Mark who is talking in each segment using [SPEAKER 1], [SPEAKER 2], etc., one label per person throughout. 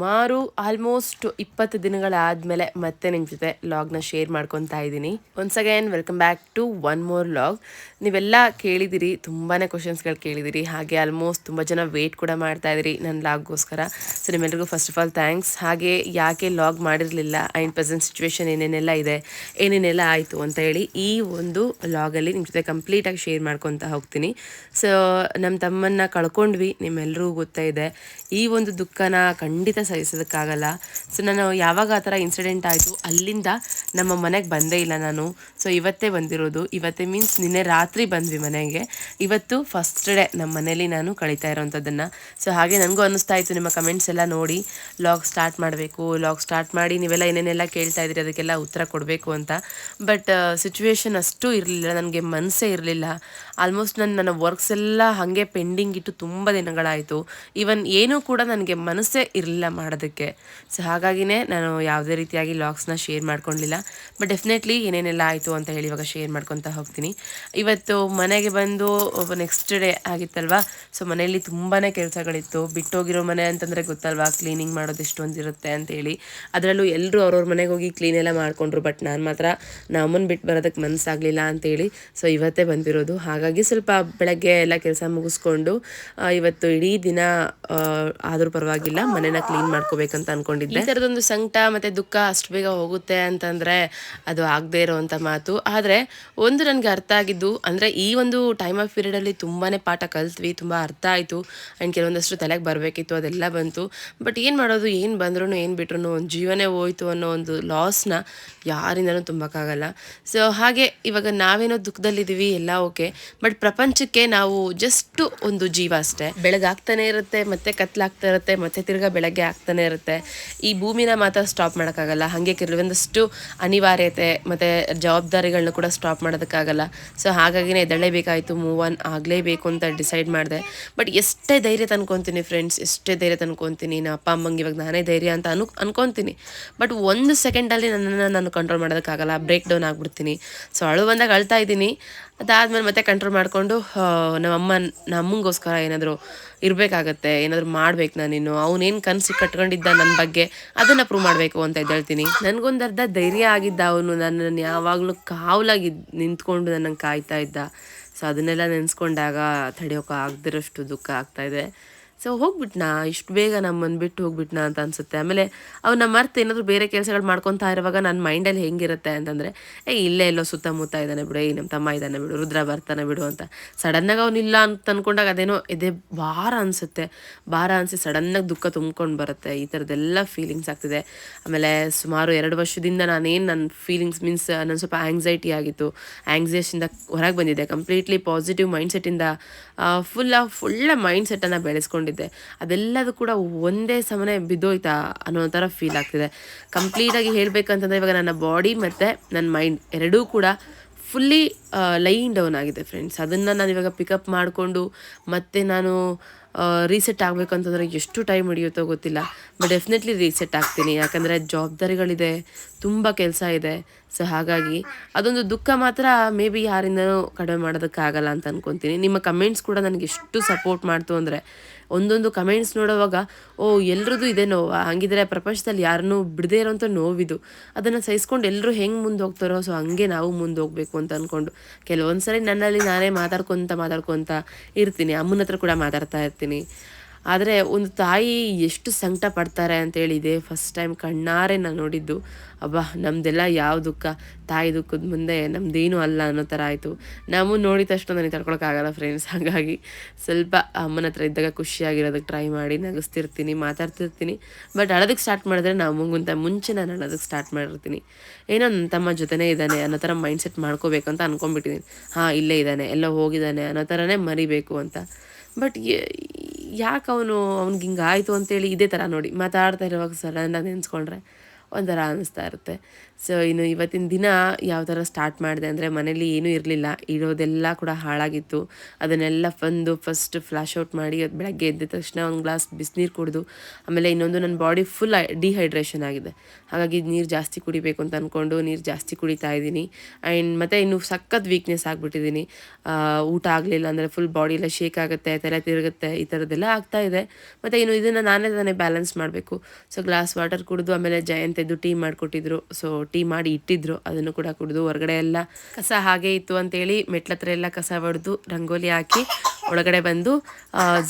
[SPEAKER 1] ಸುಮಾರು ಆಲ್ಮೋಸ್ಟ್ ಇಪ್ಪತ್ತು ದಿನಗಳಾದಮೇಲೆ ಮತ್ತೆ ನಿಮ್ಮ ಜೊತೆ ಲಾಗ್ನ ಶೇರ್ ಮಾಡ್ಕೊತಾ ಇದ್ದೀನಿ. Once again welcome back to one more vlog ನೀವೆಲ್ಲ ಕೇಳಿದಿರಿ ತುಂಬಾ ಕ್ವಶನ್ಸ್ಗಳು ಕೇಳಿದಿರಿ, ಹಾಗೆ ಆಲ್ಮೋಸ್ಟ್ ತುಂಬ ಜನ ವೇಟ್ ಕೂಡ ಮಾಡ್ತಾ ಇದ್ದೀರಿ ನನ್ನ ಲಾಗ್ಗೋಸ್ಕರ ಸೊ ನಿಮ್ಮೆಲ್ರಿಗೂ ಫಸ್ಟ್ ಆಫ್ ಆಲ್ ಥ್ಯಾಂಕ್ಸ್ ಹಾಗೆ ಯಾಕೆ ಲಾಗ್ ಮಾಡಿರಲಿಲ್ಲ? ಆ್ಯಂಡ್ ಪ್ರೆಸೆಂಟ್ ಸಿಚುವೇಶನ್ ಏನೇನೆಲ್ಲ ಇದೆ? ಏನೇನೆಲ್ಲ ಆಯಿತು ಅಂತ ಹೇಳಿ ಈ ಒಂದು ಲಾಗಲ್ಲಿ ನಿಮ್ಮ ಜೊತೆ ಕಂಪ್ಲೀಟಾಗಿ ಶೇರ್ ಮಾಡ್ಕೊತಾ ಹೋಗ್ತೀನಿ. ಸೊ ನಮ್ಮ ತಮ್ಮನ್ನ ಕಳ್ಕೊಂಡ್ವಿ ನಿಮ್ಮೆಲ್ಲರಿಗೂ ಗೊತ್ತೇ ಇದೆ. ಈ ಒಂದು ದುಃಖನ ಖಂಡಿತ ಸಹಿಸೋದಕ್ಕಾಗಲ್ಲ. ಸೊ ನಾನು ಯಾವಾಗ ಆ ಥರ ಇನ್ಸಿಡೆಂಟ್ ಆಯಿತು, ಅಲ್ಲಿಂದ ನಮ್ಮ ಮನೆಗೆ ಬಂದೇ ಇಲ್ಲ ನಾನು. ಸೊ ಇವತ್ತೇ ಬಂದಿರೋದು. ಇವತ್ತೇ ಮೀನ್ಸ್ ನಿನ್ನೆ ರಾತ್ರಿ ಬಂದ್ವಿ ಮನೆಗೆ. ಇವತ್ತು ಫಸ್ಟ್ ಡೇ ನಮ್ಮ ಮನೇಲಿ ನಾನು ಕಳೀತಾ ಇರೋವಂಥದ್ದನ್ನು ಸೊ ಹಾಗೆ ನನಗೂ ಅನ್ನಿಸ್ತಾ ಇತ್ತು ನಿಮ್ಮ ಕಮೆಂಟ್ಸ್ ಎಲ್ಲ ನೋಡಿ. ಲಾಗ್ ಸ್ಟಾರ್ಟ್ ಮಾಡಬೇಕು ಲಾಗ್ ಸ್ಟಾರ್ಟ್ ಮಾಡಿ ನೀವೆಲ್ಲ ಏನೇನೆಲ್ಲ ಕೇಳ್ತಾ ಇದ್ದೀರಿ, ಅದಕ್ಕೆಲ್ಲ ಉತ್ತರ ಕೊಡಬೇಕು ಅಂತ. ಬಟ್ ಸಿಚುವೇಶನ್ ಅಷ್ಟು ಇರಲಿಲ್ಲ, ನನಗೆ ಮನಸ್ಸೇ ಇರಲಿಲ್ಲ. ಆಲ್ಮೋಸ್ಟ್ ನನ್ನ ನನ್ನ ವರ್ಕ್ಸ್ ಎಲ್ಲ ಹಾಗೆ ಪೆಂಡಿಂಗ್ ಇಟ್ಟು ತುಂಬ ದಿನಗಳಾಯಿತು. ಈವನ್ ಏನೂ ಕೂಡ ನನಗೆ ಮನಸ್ಸೇ ಇರಲಿಲ್ಲ ಮಾಡೋದಕ್ಕೆ. ಸೊ ಹಾಗಾಗಿನೇ ನಾನು ಯಾವುದೇ ರೀತಿಯಾಗಿ ಲಾಗ್ಸ್ನ ಶೇರ್ ಮಾಡ್ಕೊಂಡಿಲ್ಲ. ಬಟ್ ಡೆಫಿನೆಟ್ಲಿ ಏನೇನೆಲ್ಲ ಆಯಿತು ಅಂತ ಹೇಳಿ ಇವಾಗ ಶೇರ್ ಮಾಡ್ಕೊತಾ ಹೋಗ್ತೀನಿ. ಇವತ್ತು ಮನೆಗೆ ಬಂದು ನೆಕ್ಸ್ಟ್ ಡೇ ಆಗಿತ್ತಲ್ವಾ? ಸೊ ಮನೆಯಲ್ಲಿ ತುಂಬಾ ಕೆಲಸಗಳಿತ್ತು. ಬಿಟ್ಟೋಗಿರೋ ಮನೆ ಅಂತಂದರೆ ಗೊತ್ತಲ್ವಾ? ಕ್ಲೀನಿಂಗ್ ಮಾಡೋದು ಎಷ್ಟೊಂದಿರುತ್ತೆ ಅಂತೇಳಿ. ಅದರಲ್ಲೂ ಎಲ್ಲರೂ ಅವ್ರವ್ರ ಮನೆಗೆ ಹೋಗಿ ಕ್ಲೀನ್ ಎಲ್ಲ ಮಾಡಿಕೊಂಡ್ರು. ಬಟ್ ನಾನು ಮಾತ್ರ ನಮ್ಮನ್ನು ಬಿಟ್ಟು ಬರೋದಕ್ಕೆ ಮನಸ್ಸಾಗಲಿಲ್ಲ ಅಂತೇಳಿ. ಸೊ ಇವತ್ತೇ ಬಂದಿರೋದು. ಹಾಗಾಗಿ ಸ್ವಲ್ಪ ಬೆಳಗ್ಗೆ ಎಲ್ಲ ಕೆಲಸ ಮುಗಿಸ್ಕೊಂಡು ಇವತ್ತು ಇಡೀ ದಿನ ಆದರೂ ಪರವಾಗಿಲ್ಲ ಮನೆನ ಕ್ಲೀನ್ ಮಾಡ್ಕೋಬೇಕಂತ ಅಂದ್ಕೊಂಡಿದ್ದೆ ಈ ಥರದೊಂದು ಸಂಕಟ ಮತ್ತು ದುಃಖ ಅಷ್ಟು ಬೇಗ ಹೋಗುತ್ತೆ ಅಂತಂದರೆ ಅದು ಆಗದೇ ಇರೋವಂಥ ಮಾತು. ಆದರೆ, ಒಂದು ನನಗೆ ಅರ್ಥ ಆಗಿದ್ದು ಅಂದರೆ ಈ ಒಂದು ಟೈಮ್ ಆಫ್ ಪೀರಿಯಡಲ್ಲಿ ತುಂಬಾ ಪಾಠ ಕಲ್ತ್ವಿ, ತುಂಬ ಅರ್ಥ ಆಯಿತು. ಆ್ಯಂಡ್ ಕೆಲವೊಂದಷ್ಟು ತಲೆಗೆ ಬರಬೇಕಿತ್ತು, ಅದೆಲ್ಲ ಬಂತು. ಬಟ್ ಏನು ಮಾಡೋದು, ಏನು ಬಂದ್ರೂ ಏನು ಬಿಟ್ರು ಒಂದು ಜೀವನೇ ಹೋಯ್ತು ಅನ್ನೋ ಒಂದು ಲಾಸ್ನ ಯಾರಿಂದನೂ ತುಂಬಕ್ಕಾಗಲ್ಲ. ಸೊ ಹಾಗೆ ಇವಾಗ ನಾವೇನೋ ದುಃಖದಲ್ಲಿದ್ದೀವಿ, ಎಲ್ಲ ಓಕೆ ಬಟ್ ಪ್ರಪಂಚಕ್ಕೆ ನಾವು ಜಸ್ಟ್ ಒಂದು ಜೀವ ಅಷ್ಟೇ. ಬೆಳಗಾಗ್ತಾನೆ ಇರುತ್ತೆ, ಮತ್ತೆ ಕತ್ಲಾಗ್ತಾ ಇರುತ್ತೆ, ಮತ್ತೆ ತಿರ್ಗಾ ಬೆಳಗ್ಗೆ ಆಗ್ತಾನೆ ಇರುತ್ತೆ. ಈ ಭೂಮಿನ ಮಾತ್ರ ಸ್ಟಾಪ್ ಮಾಡೋಕ್ಕಾಗಲ್ಲ. ಹಾಗೆ ಕೆಲವೊಂದಷ್ಟು ಅನಿವಾರ್ಯತೆ, ಮತ್ತು ಜವಾಬ್ದಾರಿಗಳನ್ನ ಕೂಡ ಸ್ಟಾಪ್ ಮಾಡೋದಕ್ಕಾಗಲ್ಲ. ಸೊ ಹಾಗಾಗಿನೇ ಎದ್ದೇಳಲೇಬೇಕಾಯಿತು ಮೂವ್ ಆನ್ ಆಗಲೇಬೇಕು ಅಂತ ಡಿಸೈಡ್ ಮಾಡಿದೆ. ಬಟ್ ಎಷ್ಟೇ ಧೈರ್ಯ ತಂದ್ಕೊತೀನಿ ಫ್ರೆಂಡ್ಸ್ ಎಷ್ಟೇ ಧೈರ್ಯ ತಂದ್ಕೊತೀನಿ ನಮ್ಮ ಅಪ್ಪ, ಅಮ್ಮಂಗೆ ಇವಾಗ ನಾನೇ ಧೈರ್ಯ ಅಂತ ಅನು, ಅನ್ಕೊತೀನಿ. ಬಟ್ ಒಂದು ಸೆಕೆಂಡಲ್ಲಿ ನನ್ನನ್ನು ನಾನು ಕಂಟ್ರೋಲ್ ಮಾಡೋದಕ್ಕಾಗಲ್ಲ ಬ್ರೇಕ್ ಡೌನ್ ಆಗಿಬಿಡ್ತೀನಿ. ಸೊ ಅಳು ಬಂದಾಗ ಅಳ್ತಾ ಇದ್ದೀನಿ. ಅದಾದಮೇಲೆ ಮತ್ತೆ ಕಂಟ್ರೋಲ್ ಮಾಡಿಕೊಂಡು ನಮ್ಮಮ್ಮ ಅಮ್ಮ ನಮ್ಮ ಅಮ್ಮಂಗೋಸ್ಕರ ಏನಾದರೂ ಇರಬೇಕಾಗತ್ತೆ, ಏನಾದರೂ ಮಾಡ್ಬೇಕು ನಾನಿನ್ನು ಅವನೇನು ಕನಸು ಕಟ್ಕೊಂಡಿದ್ದ ನನ್ನ ಬಗ್ಗೆ ಅದನ್ನು ಪ್ರೂವ್ ಮಾಡಬೇಕು ಅಂತ ಹೇಳ್ತೀನಿ ನನಗೊಂದು ಅರ್ಧ ಧೈರ್ಯ ಆಗಿದ್ದ ಅವನು. ನನ್ನನ್ನು ಯಾವಾಗಲೂ ಕಾವಲಾಗಿ ನಿಂತ್ಕೊಂಡು ನನ್ನನ್ನು ಕಾಯ್ತಾ ಇದ್ದ. ಸೊ ಅದನ್ನೆಲ್ಲ ನೆನೆಸ್ಕೊಂಡಾಗ ತಡೆಯೋಕೆ ಆಗದಿರೋಷ್ಟು ದುಃಖ ಆಗ್ತಾ ಇದೆ. ಸೊ ಹೋಗ್ಬಿಟ್ನಾ? ಇಷ್ಟು ಬೇಗ ನಮ್ಮನ್ನು ಬಿಟ್ಟು ಹೋಗ್ಬಿಟ್ನಾ ಅಂತ ಅನ್ಸುತ್ತೆ. ಆಮೇಲೆ ಅವನ್ನ ಮರ್ತು ಏನಾದರೂ ಬೇರೆ ಕೆಲಸಗಳು ಮಾಡ್ಕೊತಾ ಇರುವಾಗ ನನ್ನ ಮೈಂಡಲ್ಲಿ ಹೆಂಗಿರುತ್ತೆ ಅಂತಂದರೆ, ಏ, ಇಲ್ಲೇ ಎಲ್ಲೋ ಸುತ್ತಮುತ್ತ ಇದ್ದಾನೆ ಬಿಡು, ಏ ನಮ್ಮ ತಮ್ಮ ಇದ್ದಾನೆ ಬಿಡು, ರುದ್ರ ಬರ್ತಾನೆ ಬಿಡು ಅಂತ. ಸಡನ್ನಾಗಿ ಅವನಿಲ್ಲ ಅಂತ ಅಂದ್ಕೊಂಡಾಗ ಅದೇನೋ ಎದೆ ಭಾರ ಅನಿಸುತ್ತೆ. ಭಾರ ಅನಿಸಿ ಸಡನ್ನಾಗಿ ದುಃಖ ತುಂಬ್ಕೊಂಡು ಬರುತ್ತೆ. ಈ ಥರದ್ದೆಲ್ಲ ಫೀಲಿಂಗ್ಸ್ ಆಗ್ತಿದೆ. ಆಮೇಲೆ ಸುಮಾರು ಎರಡು ವರ್ಷದಿಂದ ನಾನೇನು ನನ್ನ ಫೀಲಿಂಗ್ಸ್ ಮೀನ್ಸ್ ನನ್ನ ಸ್ವಲ್ಪ ಆ್ಯಂಗ್ಸೈಟಿ ಆಗಿತ್ತು. ಆ್ಯಂಗ್ಸೈಷಿಂದ ಹೊರಗೆ ಬಂದಿದೆ ಕಂಪ್ಲೀಟ್ಲಿ ಪಾಸಿಟಿವ್ ಮೈಂಡ್ಸೆಟ್ಟಿಂದ ಫುಲ್ ಫುಲ್ಲ ಮೈಂಡ್ಸೆಟ್ಟನ್ನು ಬೆಳೆಸ್ಕೊಂಡಿದ್ದೆ. ಅದೆಲ್ಲದು ಕೂಡ ಒಂದೇ ಸಮನೆ ಬಿದ್ದೋಯ್ತಾ ಅನ್ನೋ ಥರ ಫೀಲ್ ಆಗ್ತಿದೆ. ಕಂಪ್ಲೀಟಾಗಿ ಹೇಳಬೇಕಂತಂದರೆ ಇವಾಗ ನನ್ನ ಬಾಡಿ ಮತ್ತು ನನ್ನ ಮೈಂಡ್ ಎರಡೂ ಕೂಡ ಫುಲ್ಲಿ ಲೈನ್ ಡೌನ್ ಆಗಿದೆ ಫ್ರೆಂಡ್ಸ್ ಅದನ್ನು ನಾನು ಇವಾಗ ಪಿಕಪ್ ಮಾಡಿಕೊಂಡು ಮತ್ತೆ ನಾನು ರೀಸೆಟ್ ಆಗಬೇಕು ಅಂತಂದರೆ ಎಷ್ಟು ಟೈಮ್ ಹಿಡಿಯುತ್ತೋ ಗೊತ್ತಿಲ್ಲ. ಬಟ್ ಡೆಫಿನೆಟ್ಲಿ ರೀಸೆಟ್ ಆಗ್ತೀನಿ. ಯಾಕಂದರೆ ಜವಾಬ್ದಾರಿಗಳಿದೆ, ತುಂಬ ಕೆಲಸ ಇದೆ. ಸೊ ಹಾಗಾಗಿ ಅದೊಂದು ದುಃಖ ಮಾತ್ರ ಮೇ ಬಿ ಯಾರಿಂದನೂ ಕಡಿಮೆ ಮಾಡೋದಕ್ಕಾಗಲ್ಲ ಅಂತ ಅನ್ಕೊತೀನಿ. ನಿಮ್ಮ ಕಮೆಂಟ್ಸ್ ಕೂಡ ನನಗೆ ಎಷ್ಟು ಸಪೋರ್ಟ್ ಮಾಡ್ತು ಅಂದರೆ ಒಂದೊಂದು ಕಮೆಂಟ್ಸ್ ನೋಡೋವಾಗ, ಓ, ಎಲ್ರದ್ದು ಇದೆ ನೋವಾ. ಹಂಗಿದ್ರೆ ಪ್ರಪಂಚದಲ್ಲಿ ಯಾರನ್ನೂ ಬಿಡದೇ ಇರೋಂಥ ನೋವಿದು. ಅದನ್ನು ಸಹಿಸ್ಕೊಂಡು ಎಲ್ಲರೂ ಹೆಂಗೆ ಮುಂದೆ ಹೋಗ್ತಾರೋ, ಸೊ ಹಂಗೆ ನಾವು ಮುಂದೆ ಹೋಗಬೇಕು ಅಂತ ಅಂದ್ಕೊಂಡು ಕೆಲವೊಂದು ಸರಿ ನನ್ನಲ್ಲಿ ನಾನೇ ಮಾತಾಡ್ಕೊತ ಮಾತಾಡ್ಕೊತ ಇರ್ತೀನಿ. ಅಮ್ಮನ ಹತ್ರ ಕೂಡ ಮಾತಾಡ್ತಾ ಇರ್ತೀನಿ. ಆದರೆ ಒಂದು ತಾಯಿ ಎಷ್ಟು ಸಂಕಟ ಪಡ್ತಾರೆ ಅಂತೇಳಿ ಇದೇ ಫಸ್ಟ್ ಟೈಮ್ ಕಣ್ಣಾರೆ ನಾನು ನೋಡಿದ್ದು. ಅಬ್ಬಾ ನಮ್ಮದೆಲ್ಲ ಯಾವ ದುಃಖ? ತಾಯಿ ದುಃಖದ ಮುಂದೆ ನಮ್ಮದೇನು ಅಲ್ಲ ಅನ್ನೋ ಥರ ಆಯಿತು. ನಾವು ನೋಡಿದ ತಕ್ಷಣ ನನಗೆ ತಡ್ಕೊಳಕ್ಕಾಗಲ್ಲ ಫ್ರೆಂಡ್ಸ್ ಹಾಗಾಗಿ ಸ್ವಲ್ಪ ಅಮ್ಮನ ಹತ್ರ ಇದ್ದಾಗ ಖುಷಿಯಾಗಿರೋದಕ್ಕೆ ಟ್ರೈ ಮಾಡಿ, ನಗಿಸ್ತಿರ್ತೀನಿ, ಮಾತಾಡ್ತಿರ್ತೀನಿ. ಬಟ್ ಅಳೋದಕ್ಕೆ ಸ್ಟಾರ್ಟ್ ಮಾಡಿದ್ರೆ ನಾವು ಮುಂಚೆ ನಾನು ಅಳೋದಕ್ಕೆ ಸ್ಟಾರ್ಟ್ ಮಾಡಿರ್ತೀನಿ. ಏನೋ ನನ್ನ ತಮ್ಮ ಜೊತೆನೇ ಇದ್ದಾನೆ ಅನ್ನೋ ಥರ ಮೈಂಡ್ ಸೆಟ್ ಮಾಡ್ಕೋಬೇಕು ಅಂತ ಅಂದ್ಕೊಂಡ್ಬಿಟ್ಟಿದ್ದೀನಿ ಹಾಂ, ಇಲ್ಲೇ ಇದ್ದಾನೆ, ಎಲ್ಲ ಹೋಗಿದ್ದಾನೆ ಅನ್ನೋ ಥರನೇ ಮರಿಬೇಕು ಅಂತ. ಬಟ್ ಯಾಕೆ ಅವನು, ಅವ್ನಿಗೆ ಹಿಂಗೆ ಆಯಿತು ಅಂತೇಳಿ ಇದೇ ಥರ ನೋಡಿ, ಮಾತಾಡ್ತಾ ಇರುವಾಗ ಸಡನ್ನಾಗಿ ನೆನೆಸ್ಕೊಂಡ್ರೆ ಒಂಥರ ಅನ್ನಿಸ್ತಾ ಇರುತ್ತೆ. ಸೊ ಇನ್ನು ಇವತ್ತಿನ ದಿನ ಯಾವ ಥರ ಸ್ಟಾರ್ಟ್ ಮಾಡಿದೆ ಅಂದರೆ ಮನೇಲಿ ಏನೂ ಇರಲಿಲ್ಲ. ಇರೋದೆಲ್ಲ ಕೂಡ ಹಾಳಾಗಿತ್ತು. ಅದನ್ನೆಲ್ಲ ಬಂದು ಫಸ್ಟ್ ಫ್ಲಾಶ್ ಔಟ್ ಮಾಡಿ ಅದು ಬೆಳಗ್ಗೆ ಎದ್ದ ತಕ್ಷಣ ಒಂದು ಗ್ಲಾಸ್ ಬಿಸಿನೀರು ಕುಡಿದು, ಆಮೇಲೆ ಇನ್ನೊಂದು ನನ್ನ ಬಾಡಿ ಫುಲ್ ಡಿಹೈಡ್ರೇಷನ್ ಆಗಿದೆ. ಹಾಗಾಗಿ ನೀರು ಜಾಸ್ತಿ ಕುಡಿಬೇಕು ಅಂತ ಅಂದ್ಕೊಂಡು ನೀರು ಜಾಸ್ತಿ ಕುಡಿತಾ ಇದ್ದೀನಿ. ಆ್ಯಂಡ್ ಮತ್ತು ಇನ್ನು ಸಖತ್ ವೀಕ್ನೆಸ್ ಆಗಿಬಿಟ್ಟಿದ್ದೀನಿ. ಊಟ ಆಗಲಿಲ್ಲ ಅಂದರೆ ಫುಲ್ ಬಾಡಿ ಎಲ್ಲ ಶೇಕ್ ಆಗುತ್ತೆ, ತಲೆ ತಿರುಗುತ್ತೆ, ಈ ಥರದ್ದೆಲ್ಲ ಆಗ್ತಾ ಇದೆ. ಮತ್ತು ಇನ್ನು ಇದನ್ನು ನಾನೇ ತಾನೇ ಬ್ಯಾಲೆನ್ಸ್ ಮಾಡಬೇಕು. ಸೊ ಗ್ಲಾಸ್ ವಾಟರ್ ಕುಡಿದು ಆಮೇಲೆ ಜಯಂತ್ ಎದ್ದು ಟೀ ಮಾಡಿಕೊಟ್ಟಿದ್ರು. ಸೊ ಟೀ ಮಾಡಿ ಇಟ್ಟಿದ್ರು, ಅದನ್ನು ಕೂಡ ಕುಡಿದು ಹೊರಗಡೆ ಎಲ್ಲ ಕಸ ಹಾಗೆ ಇತ್ತು ಅಂತೇಳಿ ಮೆಟ್ಲತ್ರ ಎಲ್ಲ ಕಸ ಹೊಡೆದು ರಂಗೋಲಿ ಹಾಕಿ ಒಳಗಡೆ ಬಂದು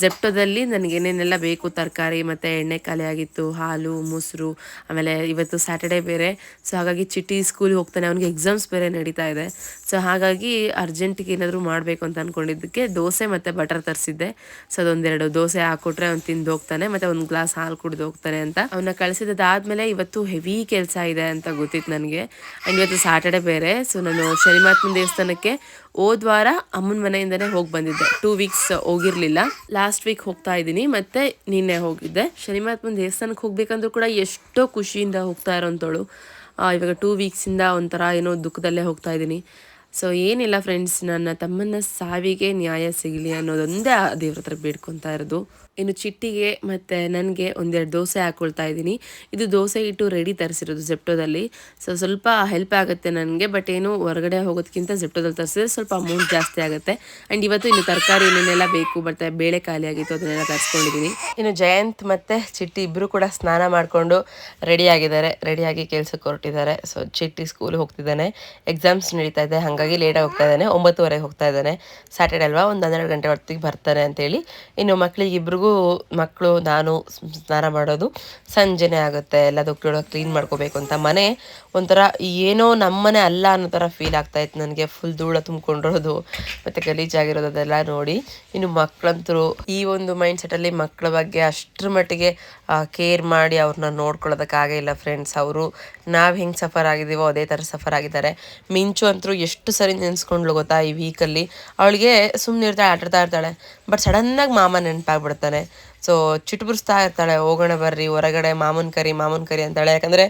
[SPEAKER 1] ಜೆಪ್ಟೋದಲ್ಲಿ ನನಗೆ ಏನೇನೆಲ್ಲ ಬೇಕು? ತರಕಾರಿ ಮತ್ತು ಎಣ್ಣೆ ಖಾಲಿ ಆಗಿತ್ತು, ಹಾಲು, ಮೊಸರು, ಆಮೇಲೆ ಇವತ್ತು ಸ್ಯಾಟರ್ಡೆ ಬೇರೆ. ಸೊ ಹಾಗಾಗಿ ಚಿಟ್ಟಿ ಸ್ಕೂಲಿಗೆ ಹೋಗ್ತಾನೆ. ಅವನಿಗೆ ಎಕ್ಸಾಮ್ಸ್ ಬೇರೆ ನಡೀತಾ ಇದೆ. ಸೊ ಹಾಗಾಗಿ ಅರ್ಜೆಂಟಿಗೆ ಏನಾದರೂ ಮಾಡಬೇಕು ಅಂತ ಅಂದ್ಕೊಂಡಿದ್ದಕ್ಕೆ ದೋಸೆ ಮತ್ತು ಬಟರ್ ತರಿಸಿದ್ದೆ. ಸೊ ಅದೊಂದೆರಡು. ದೋಸೆ ಹಾಕ್ಕೊಟ್ರೆ ಅವ್ನು ತಿಂದು ಹೋಗ್ತಾನೆ, ಮತ್ತು ಒಂದು ಗ್ಲಾಸ್ ಹಾಲು ಕುಡಿದು ಹೋಗ್ತಾನೆ ಅಂತ. ಅವನ್ನ ಕಳಿಸಿದಾದ್ಮೇಲೆ ಇವತ್ತು ಹೆವಿ ಕೆಲಸ ಇದೆ ಅಂತ ಗೊತ್ತಿತ್ತು ನನಗೆ. ಆ್ಯಂಡ್ ಇವತ್ತು ಸ್ಯಾಟರ್ಡೆ ಬೇರೆ. ಸೊ ನಾನು ಶನಿಮಾತ್ಮ ದೇವಸ್ಥಾನಕ್ಕೆ ಹೋದ ವಾರ ಅಮ್ಮನ ಮನೆಯಿಂದನೇ ಹೋಗಿ ಬಂದಿದ್ದೆ. ಟೂ ವೀಕ್ಸ್ ಹೋಗಿರಲಿಲ್ಲ. ಲಾಸ್ಟ್ ವೀಕ್ ಹೋಗ್ತಾ ಇದ್ದೀನಿ. ಮತ್ತೆ ನಿನ್ನೆ ಹೋಗಿದ್ದೆ. ಶನಿಮಾತ್ಮನ ದೇವಸ್ಥಾನಕ್ಕೆ ಹೋಗ್ಬೇಕಂದ್ರೂ ಕೂಡ ಎಷ್ಟೋ ಖುಷಿಯಿಂದ ಹೋಗ್ತಾ ಇರೋಂಥವಳು. ಇವಾಗ ಟೂ ವೀಕ್ಸಿಂದ ಒಂಥರ ಏನೋ ದುಃಖದಲ್ಲೇ ಹೋಗ್ತಾ ಇದ್ದೀನಿ. ಸೊ ಏನಿಲ್ಲ ಫ್ರೆಂಡ್ಸ್ ನನ್ನ ತಮ್ಮನ ಸಾವಿಗೆ ನ್ಯಾಯ ಸಿಗಲಿ ಅನ್ನೋದೊಂದೇ ಆ ದೇವ್ರ ಹತ್ರ ಬೇಡ್ಕೊತಾ ಇರೋದು. ಇನ್ನು ಚಿಟ್ಟಿಗೆ ಮತ್ತು ನನಗೆ ಒಂದೆರಡು ದೋಸೆ ಹಾಕ್ಕೊಳ್ತಾ ಇದ್ದೀನಿ. ಇದು ದೋಸೆ ಇಟ್ಟು ರೆಡಿ ತರಿಸಿರೋದು ಜೆಪ್ಟೋದಲ್ಲಿ ಸೊ ಸ್ವಲ್ಪ ಹೆಲ್ಪ್ ಆಗುತ್ತೆ ನನಗೆ ಬಟ್ ಏನು ಹೊರಗಡೆ ಹೋಗೋದಕ್ಕಿಂತ ಜೆಪ್ಟೋದಲ್ಲಿ ತರಿಸಿದ್ರೆ ಸ್ವಲ್ಪ ಅಮೌಂಟ್ ಜಾಸ್ತಿ ಆಗುತ್ತೆ. ಆ್ಯಂಡ್ ಇವತ್ತು ಇನ್ನು ತರಕಾರಿ ಏನೇನೆಲ್ಲ ಬೇಕು, ಮತ್ತು ಬೇಳೆ ಖಾಲಿ ಆಗಿತ್ತು ಅದನ್ನೆಲ್ಲ ತರಿಸ್ಕೊಂಡಿದ್ದೀನಿ. ಇನ್ನು ಜಯಂತ್ ಮತ್ತು ಚಿಟ್ಟಿ ಇಬ್ಬರು ಕೂಡ ಸ್ನಾನ ಮಾಡಿಕೊಂಡು ರೆಡಿ ಆಗಿದ್ದಾರೆ. ರೆಡಿಯಾಗಿ ಕೆಲಸಕ್ಕೆ ಹೊರಟಿದ್ದಾರೆ. ಸೊ ಚಿಟ್ಟಿ ಸ್ಕೂಲ್ ಹೋಗ್ತಿದ್ದಾನೆ. ಎಕ್ಸಾಮ್ಸ್ ನಡೀತಾ ಇದೆ. ಹಾಗಾಗಿ ಲೇಟಾಗಿ ಹೋಗ್ತಾ ಇದ್ದಾನೆ. ಒಂಬತ್ತುವರೆಗೆ ಹೋಗ್ತಾ ಇದ್ದಾನೆ. ಸ್ಯಾಟರ್ಡೆ ಅಲ್ವಾ? ಒಂದು ಹನ್ನೆರಡು ಗಂಟೆ ಹೊತ್ತಿಗೆ ಬರ್ತಾನೆ ಅಂತೇಳಿ. ಇನ್ನು ಮಕ್ಕಳಿಗೆ ಇಬ್ರಿಗೂ ಮಕ್ಕಳು, ನಾನು ಸ್ನಾನ ಮಾಡೋದು ಸಂಜೆನೇ ಆಗುತ್ತೆ. ಎಲ್ಲದಕ್ಕೂ ಕ್ಲೀನ್ ಮಾಡ್ಕೋಬೇಕು ಅಂತ ಮನೆ ಒಂಥರ ಏನೋ ನಮ್ಮನೆ ಅಲ್ಲ ಅನ್ನೋ ಥರ ಫೀಲ್ ಆಗ್ತಾ ಇತ್ತು ನನಗೆ. ಫುಲ್ ಧೂಳ ತುಂಬಿಕೊಂಡಿರೋದು, ಮತ್ತು ಗಲೀಜಾಗಿರೋದು ಅದೆಲ್ಲ ನೋಡಿ. ಇನ್ನು ಮಕ್ಕಳಂತರೂ ಈ ಒಂದು ಮೈಂಡ್ ಸೆಟಲ್ಲಿ ಮಕ್ಕಳ ಬಗ್ಗೆ ಅಷ್ಟರ ಮಟ್ಟಿಗೆ ಕೇರ್ ಮಾಡಿ ಅವ್ರನ್ನ ನೋಡ್ಕೊಳ್ಳೋದಕ್ಕಾಗೇ ಇಲ್ಲ ಫ್ರೆಂಡ್ಸ್ ಅವರು ನಾವು ಹೆಂಗೆ ಸಫರ್ ಆಗಿದ್ದೀವೋ ಅದೇ ಥರ ಸಫರ್ ಆಗಿದ್ದಾರೆ. ಮಿಂಚು ಅಂತರೂ ಎಷ್ಟು ಸರಿ ನೆನೆಸ್ಕೊಂಡ್ಲು ಗೊತ್ತಾ ಈ ವೀಕಲ್ಲಿ ಅವಳಿಗೆ ಸುಮ್ಮನೆ ಇರ್ತಾಳೆ ಆಟಾಡ್ತಾ ಇರ್ತಾಳೆ. ಬಟ್ ಸಡನ್ನಾಗಿ ಮಾಮ ನೆನಪಾಗ್ಬಿಡ್ತಾನೆ ಸೊ ಚಿಟುಬುರಿಸ್ತಾ ಇರ್ತಾಳೆ, ಹೋಗೋಣ ಬರ್ರಿ, ಹೊರಗಡೆ ಮಾಮೂನ್ ಕರಿ ಮಾಮೂನ್ ಕರಿ ಅಂತಾಳೆ. ಯಾಕಂದರೆ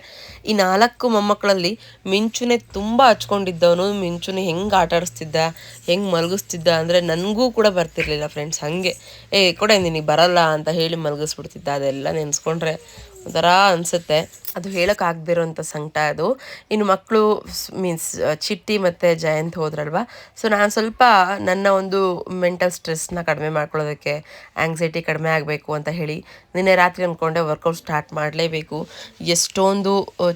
[SPEAKER 1] ಈ ನಾಲ್ಕು ಮೊಮ್ಮಕ್ಕಳಲ್ಲಿ ಮಿಂಚುನೆ ತುಂಬ ಹಚ್ಕೊಂಡಿದ್ದವನು, ಮಿಂಚುನೆ ಹೆಂಗೆ ಆಟ ಆಡಿಸ್ತಿದ್ದ, ಹೆಂಗೆ ಮಲಗಿಸ್ತಿದ್ದ ಅಂದರೆ ನನಗೂ ಕೂಡ ಬರ್ತಿರ್ಲಿಲ್ಲ ಫ್ರೆಂಡ್ಸ್ ಹಾಗೆ. ಏ, ಕೊಡೆ ನಿನಗೆ ಬರಲ್ಲ ಅಂತ ಹೇಳಿ ಮಲಗಿಸ್ಬಿಡ್ತಿದ್ದ. ಅದೆಲ್ಲ ನೆನೆಸ್ಕೊಂಡ್ರೆ ಒಂಥರ ಅನಿಸುತ್ತೆ. ಅದು ಹೇಳೋಕ್ಕಾಗದಿರೋಂಥ ಸಂಕಟ ಅದು. ಇನ್ನು ಮಕ್ಕಳು ಮೀನ್ಸ್ ಚಿಟ್ಟಿ ಮತ್ತು ಜಯಂತ್ ಹೋದ್ರಲ್ವ? ಸೊ ನಾನು ಸ್ವಲ್ಪ ನನ್ನ ಒಂದು ಮೆಂಟಲ್ ಸ್ಟ್ರೆಸ್ನ ಕಡಿಮೆ ಮಾಡ್ಕೊಳ್ಳೋದಕ್ಕೆ ಆ್ಯಂಗ್ಸೈಟಿ ಕಡಿಮೆ ಆಗಬೇಕು ಅಂತ ಹೇಳಿ ನಿನ್ನೆ ರಾತ್ರಿ ಅಂದ್ಕೊಂಡೆ ವರ್ಕೌಟ್ ಸ್ಟಾರ್ಟ್ ಮಾಡಲೇಬೇಕು. ಎಷ್ಟೊಂದು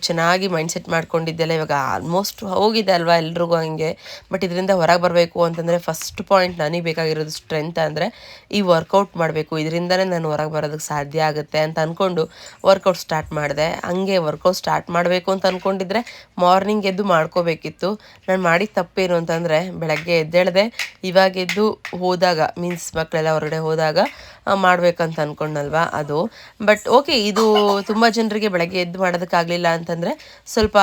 [SPEAKER 1] ಚೆನ್ನಾಗಿ ಮೈಂಡ್ಸೆಟ್ ಮಾಡ್ಕೊಂಡಿದ್ದೆಲ್ಲ ಇವಾಗ ಆಲ್ಮೋಸ್ಟ್ ಹೋಗಿದೆ ಅಲ್ವಾ ಎಲ್ರಿಗೂ ಹಂಗೆ. ಬಟ್ ಇದರಿಂದ ಹೊರಗೆ ಬರಬೇಕು ಅಂತಂದರೆ ಫಸ್ಟ್ ಪಾಯಿಂಟ್ ನನಗೆ ಬೇಕಾಗಿರೋದು ಸ್ಟ್ರೆಂತ್ ಅಂದರೆ ಈ ವರ್ಕೌಟ್ ಮಾಡಬೇಕು. ಇದರಿಂದನೇ ನಾನು ಹೊರಗೆ ಬರೋದಕ್ಕೆ ಸಾಧ್ಯ ಆಗುತ್ತೆ ಅಂತ ಅಂದ್ಕೊಂಡು ವರ್ಕೌಟ್ ಸ್ಟಾರ್ಟ್ ಮಾಡಿದೆ. ಹಂಗೆ ವರ್ಕೌಟ್ ಸ್ಟಾರ್ಟ್ ಮಾಡಬೇಕು ಅಂತ ಅಂದ್ಕೊಂಡಿದ್ರೆ ಮಾರ್ನಿಂಗ್ ಎದ್ದು ಮಾಡ್ಕೋಬೇಕಿತ್ತು. ನಾನು ಮಾಡಿದ ತಪ್ಪೇನು ಅಂತಂದರೆ ಬೆಳಗ್ಗೆ ಎದ್ದೇಳದೆ, ಇವಾಗ ಎದ್ದು ಹೋದಾಗ ಮೀನ್ಸ್ ಮಕ್ಕಳೆಲ್ಲ ಹೊರಗಡೆ ಹೋದಾಗ ಮಾಡಬೇಕಂತ ಅಂದ್ಕೊಂಡಲ್ವಾ ಅದು. ಬಟ್ ಓಕೆ ಇದು ತುಂಬ ಜನರಿಗೆ ಬೆಳಗ್ಗೆ ಎದ್ದು ಮಾಡೋದಕ್ಕಾಗಲಿಲ್ಲ ಅಂತಂದರೆ ಸ್ವಲ್ಪ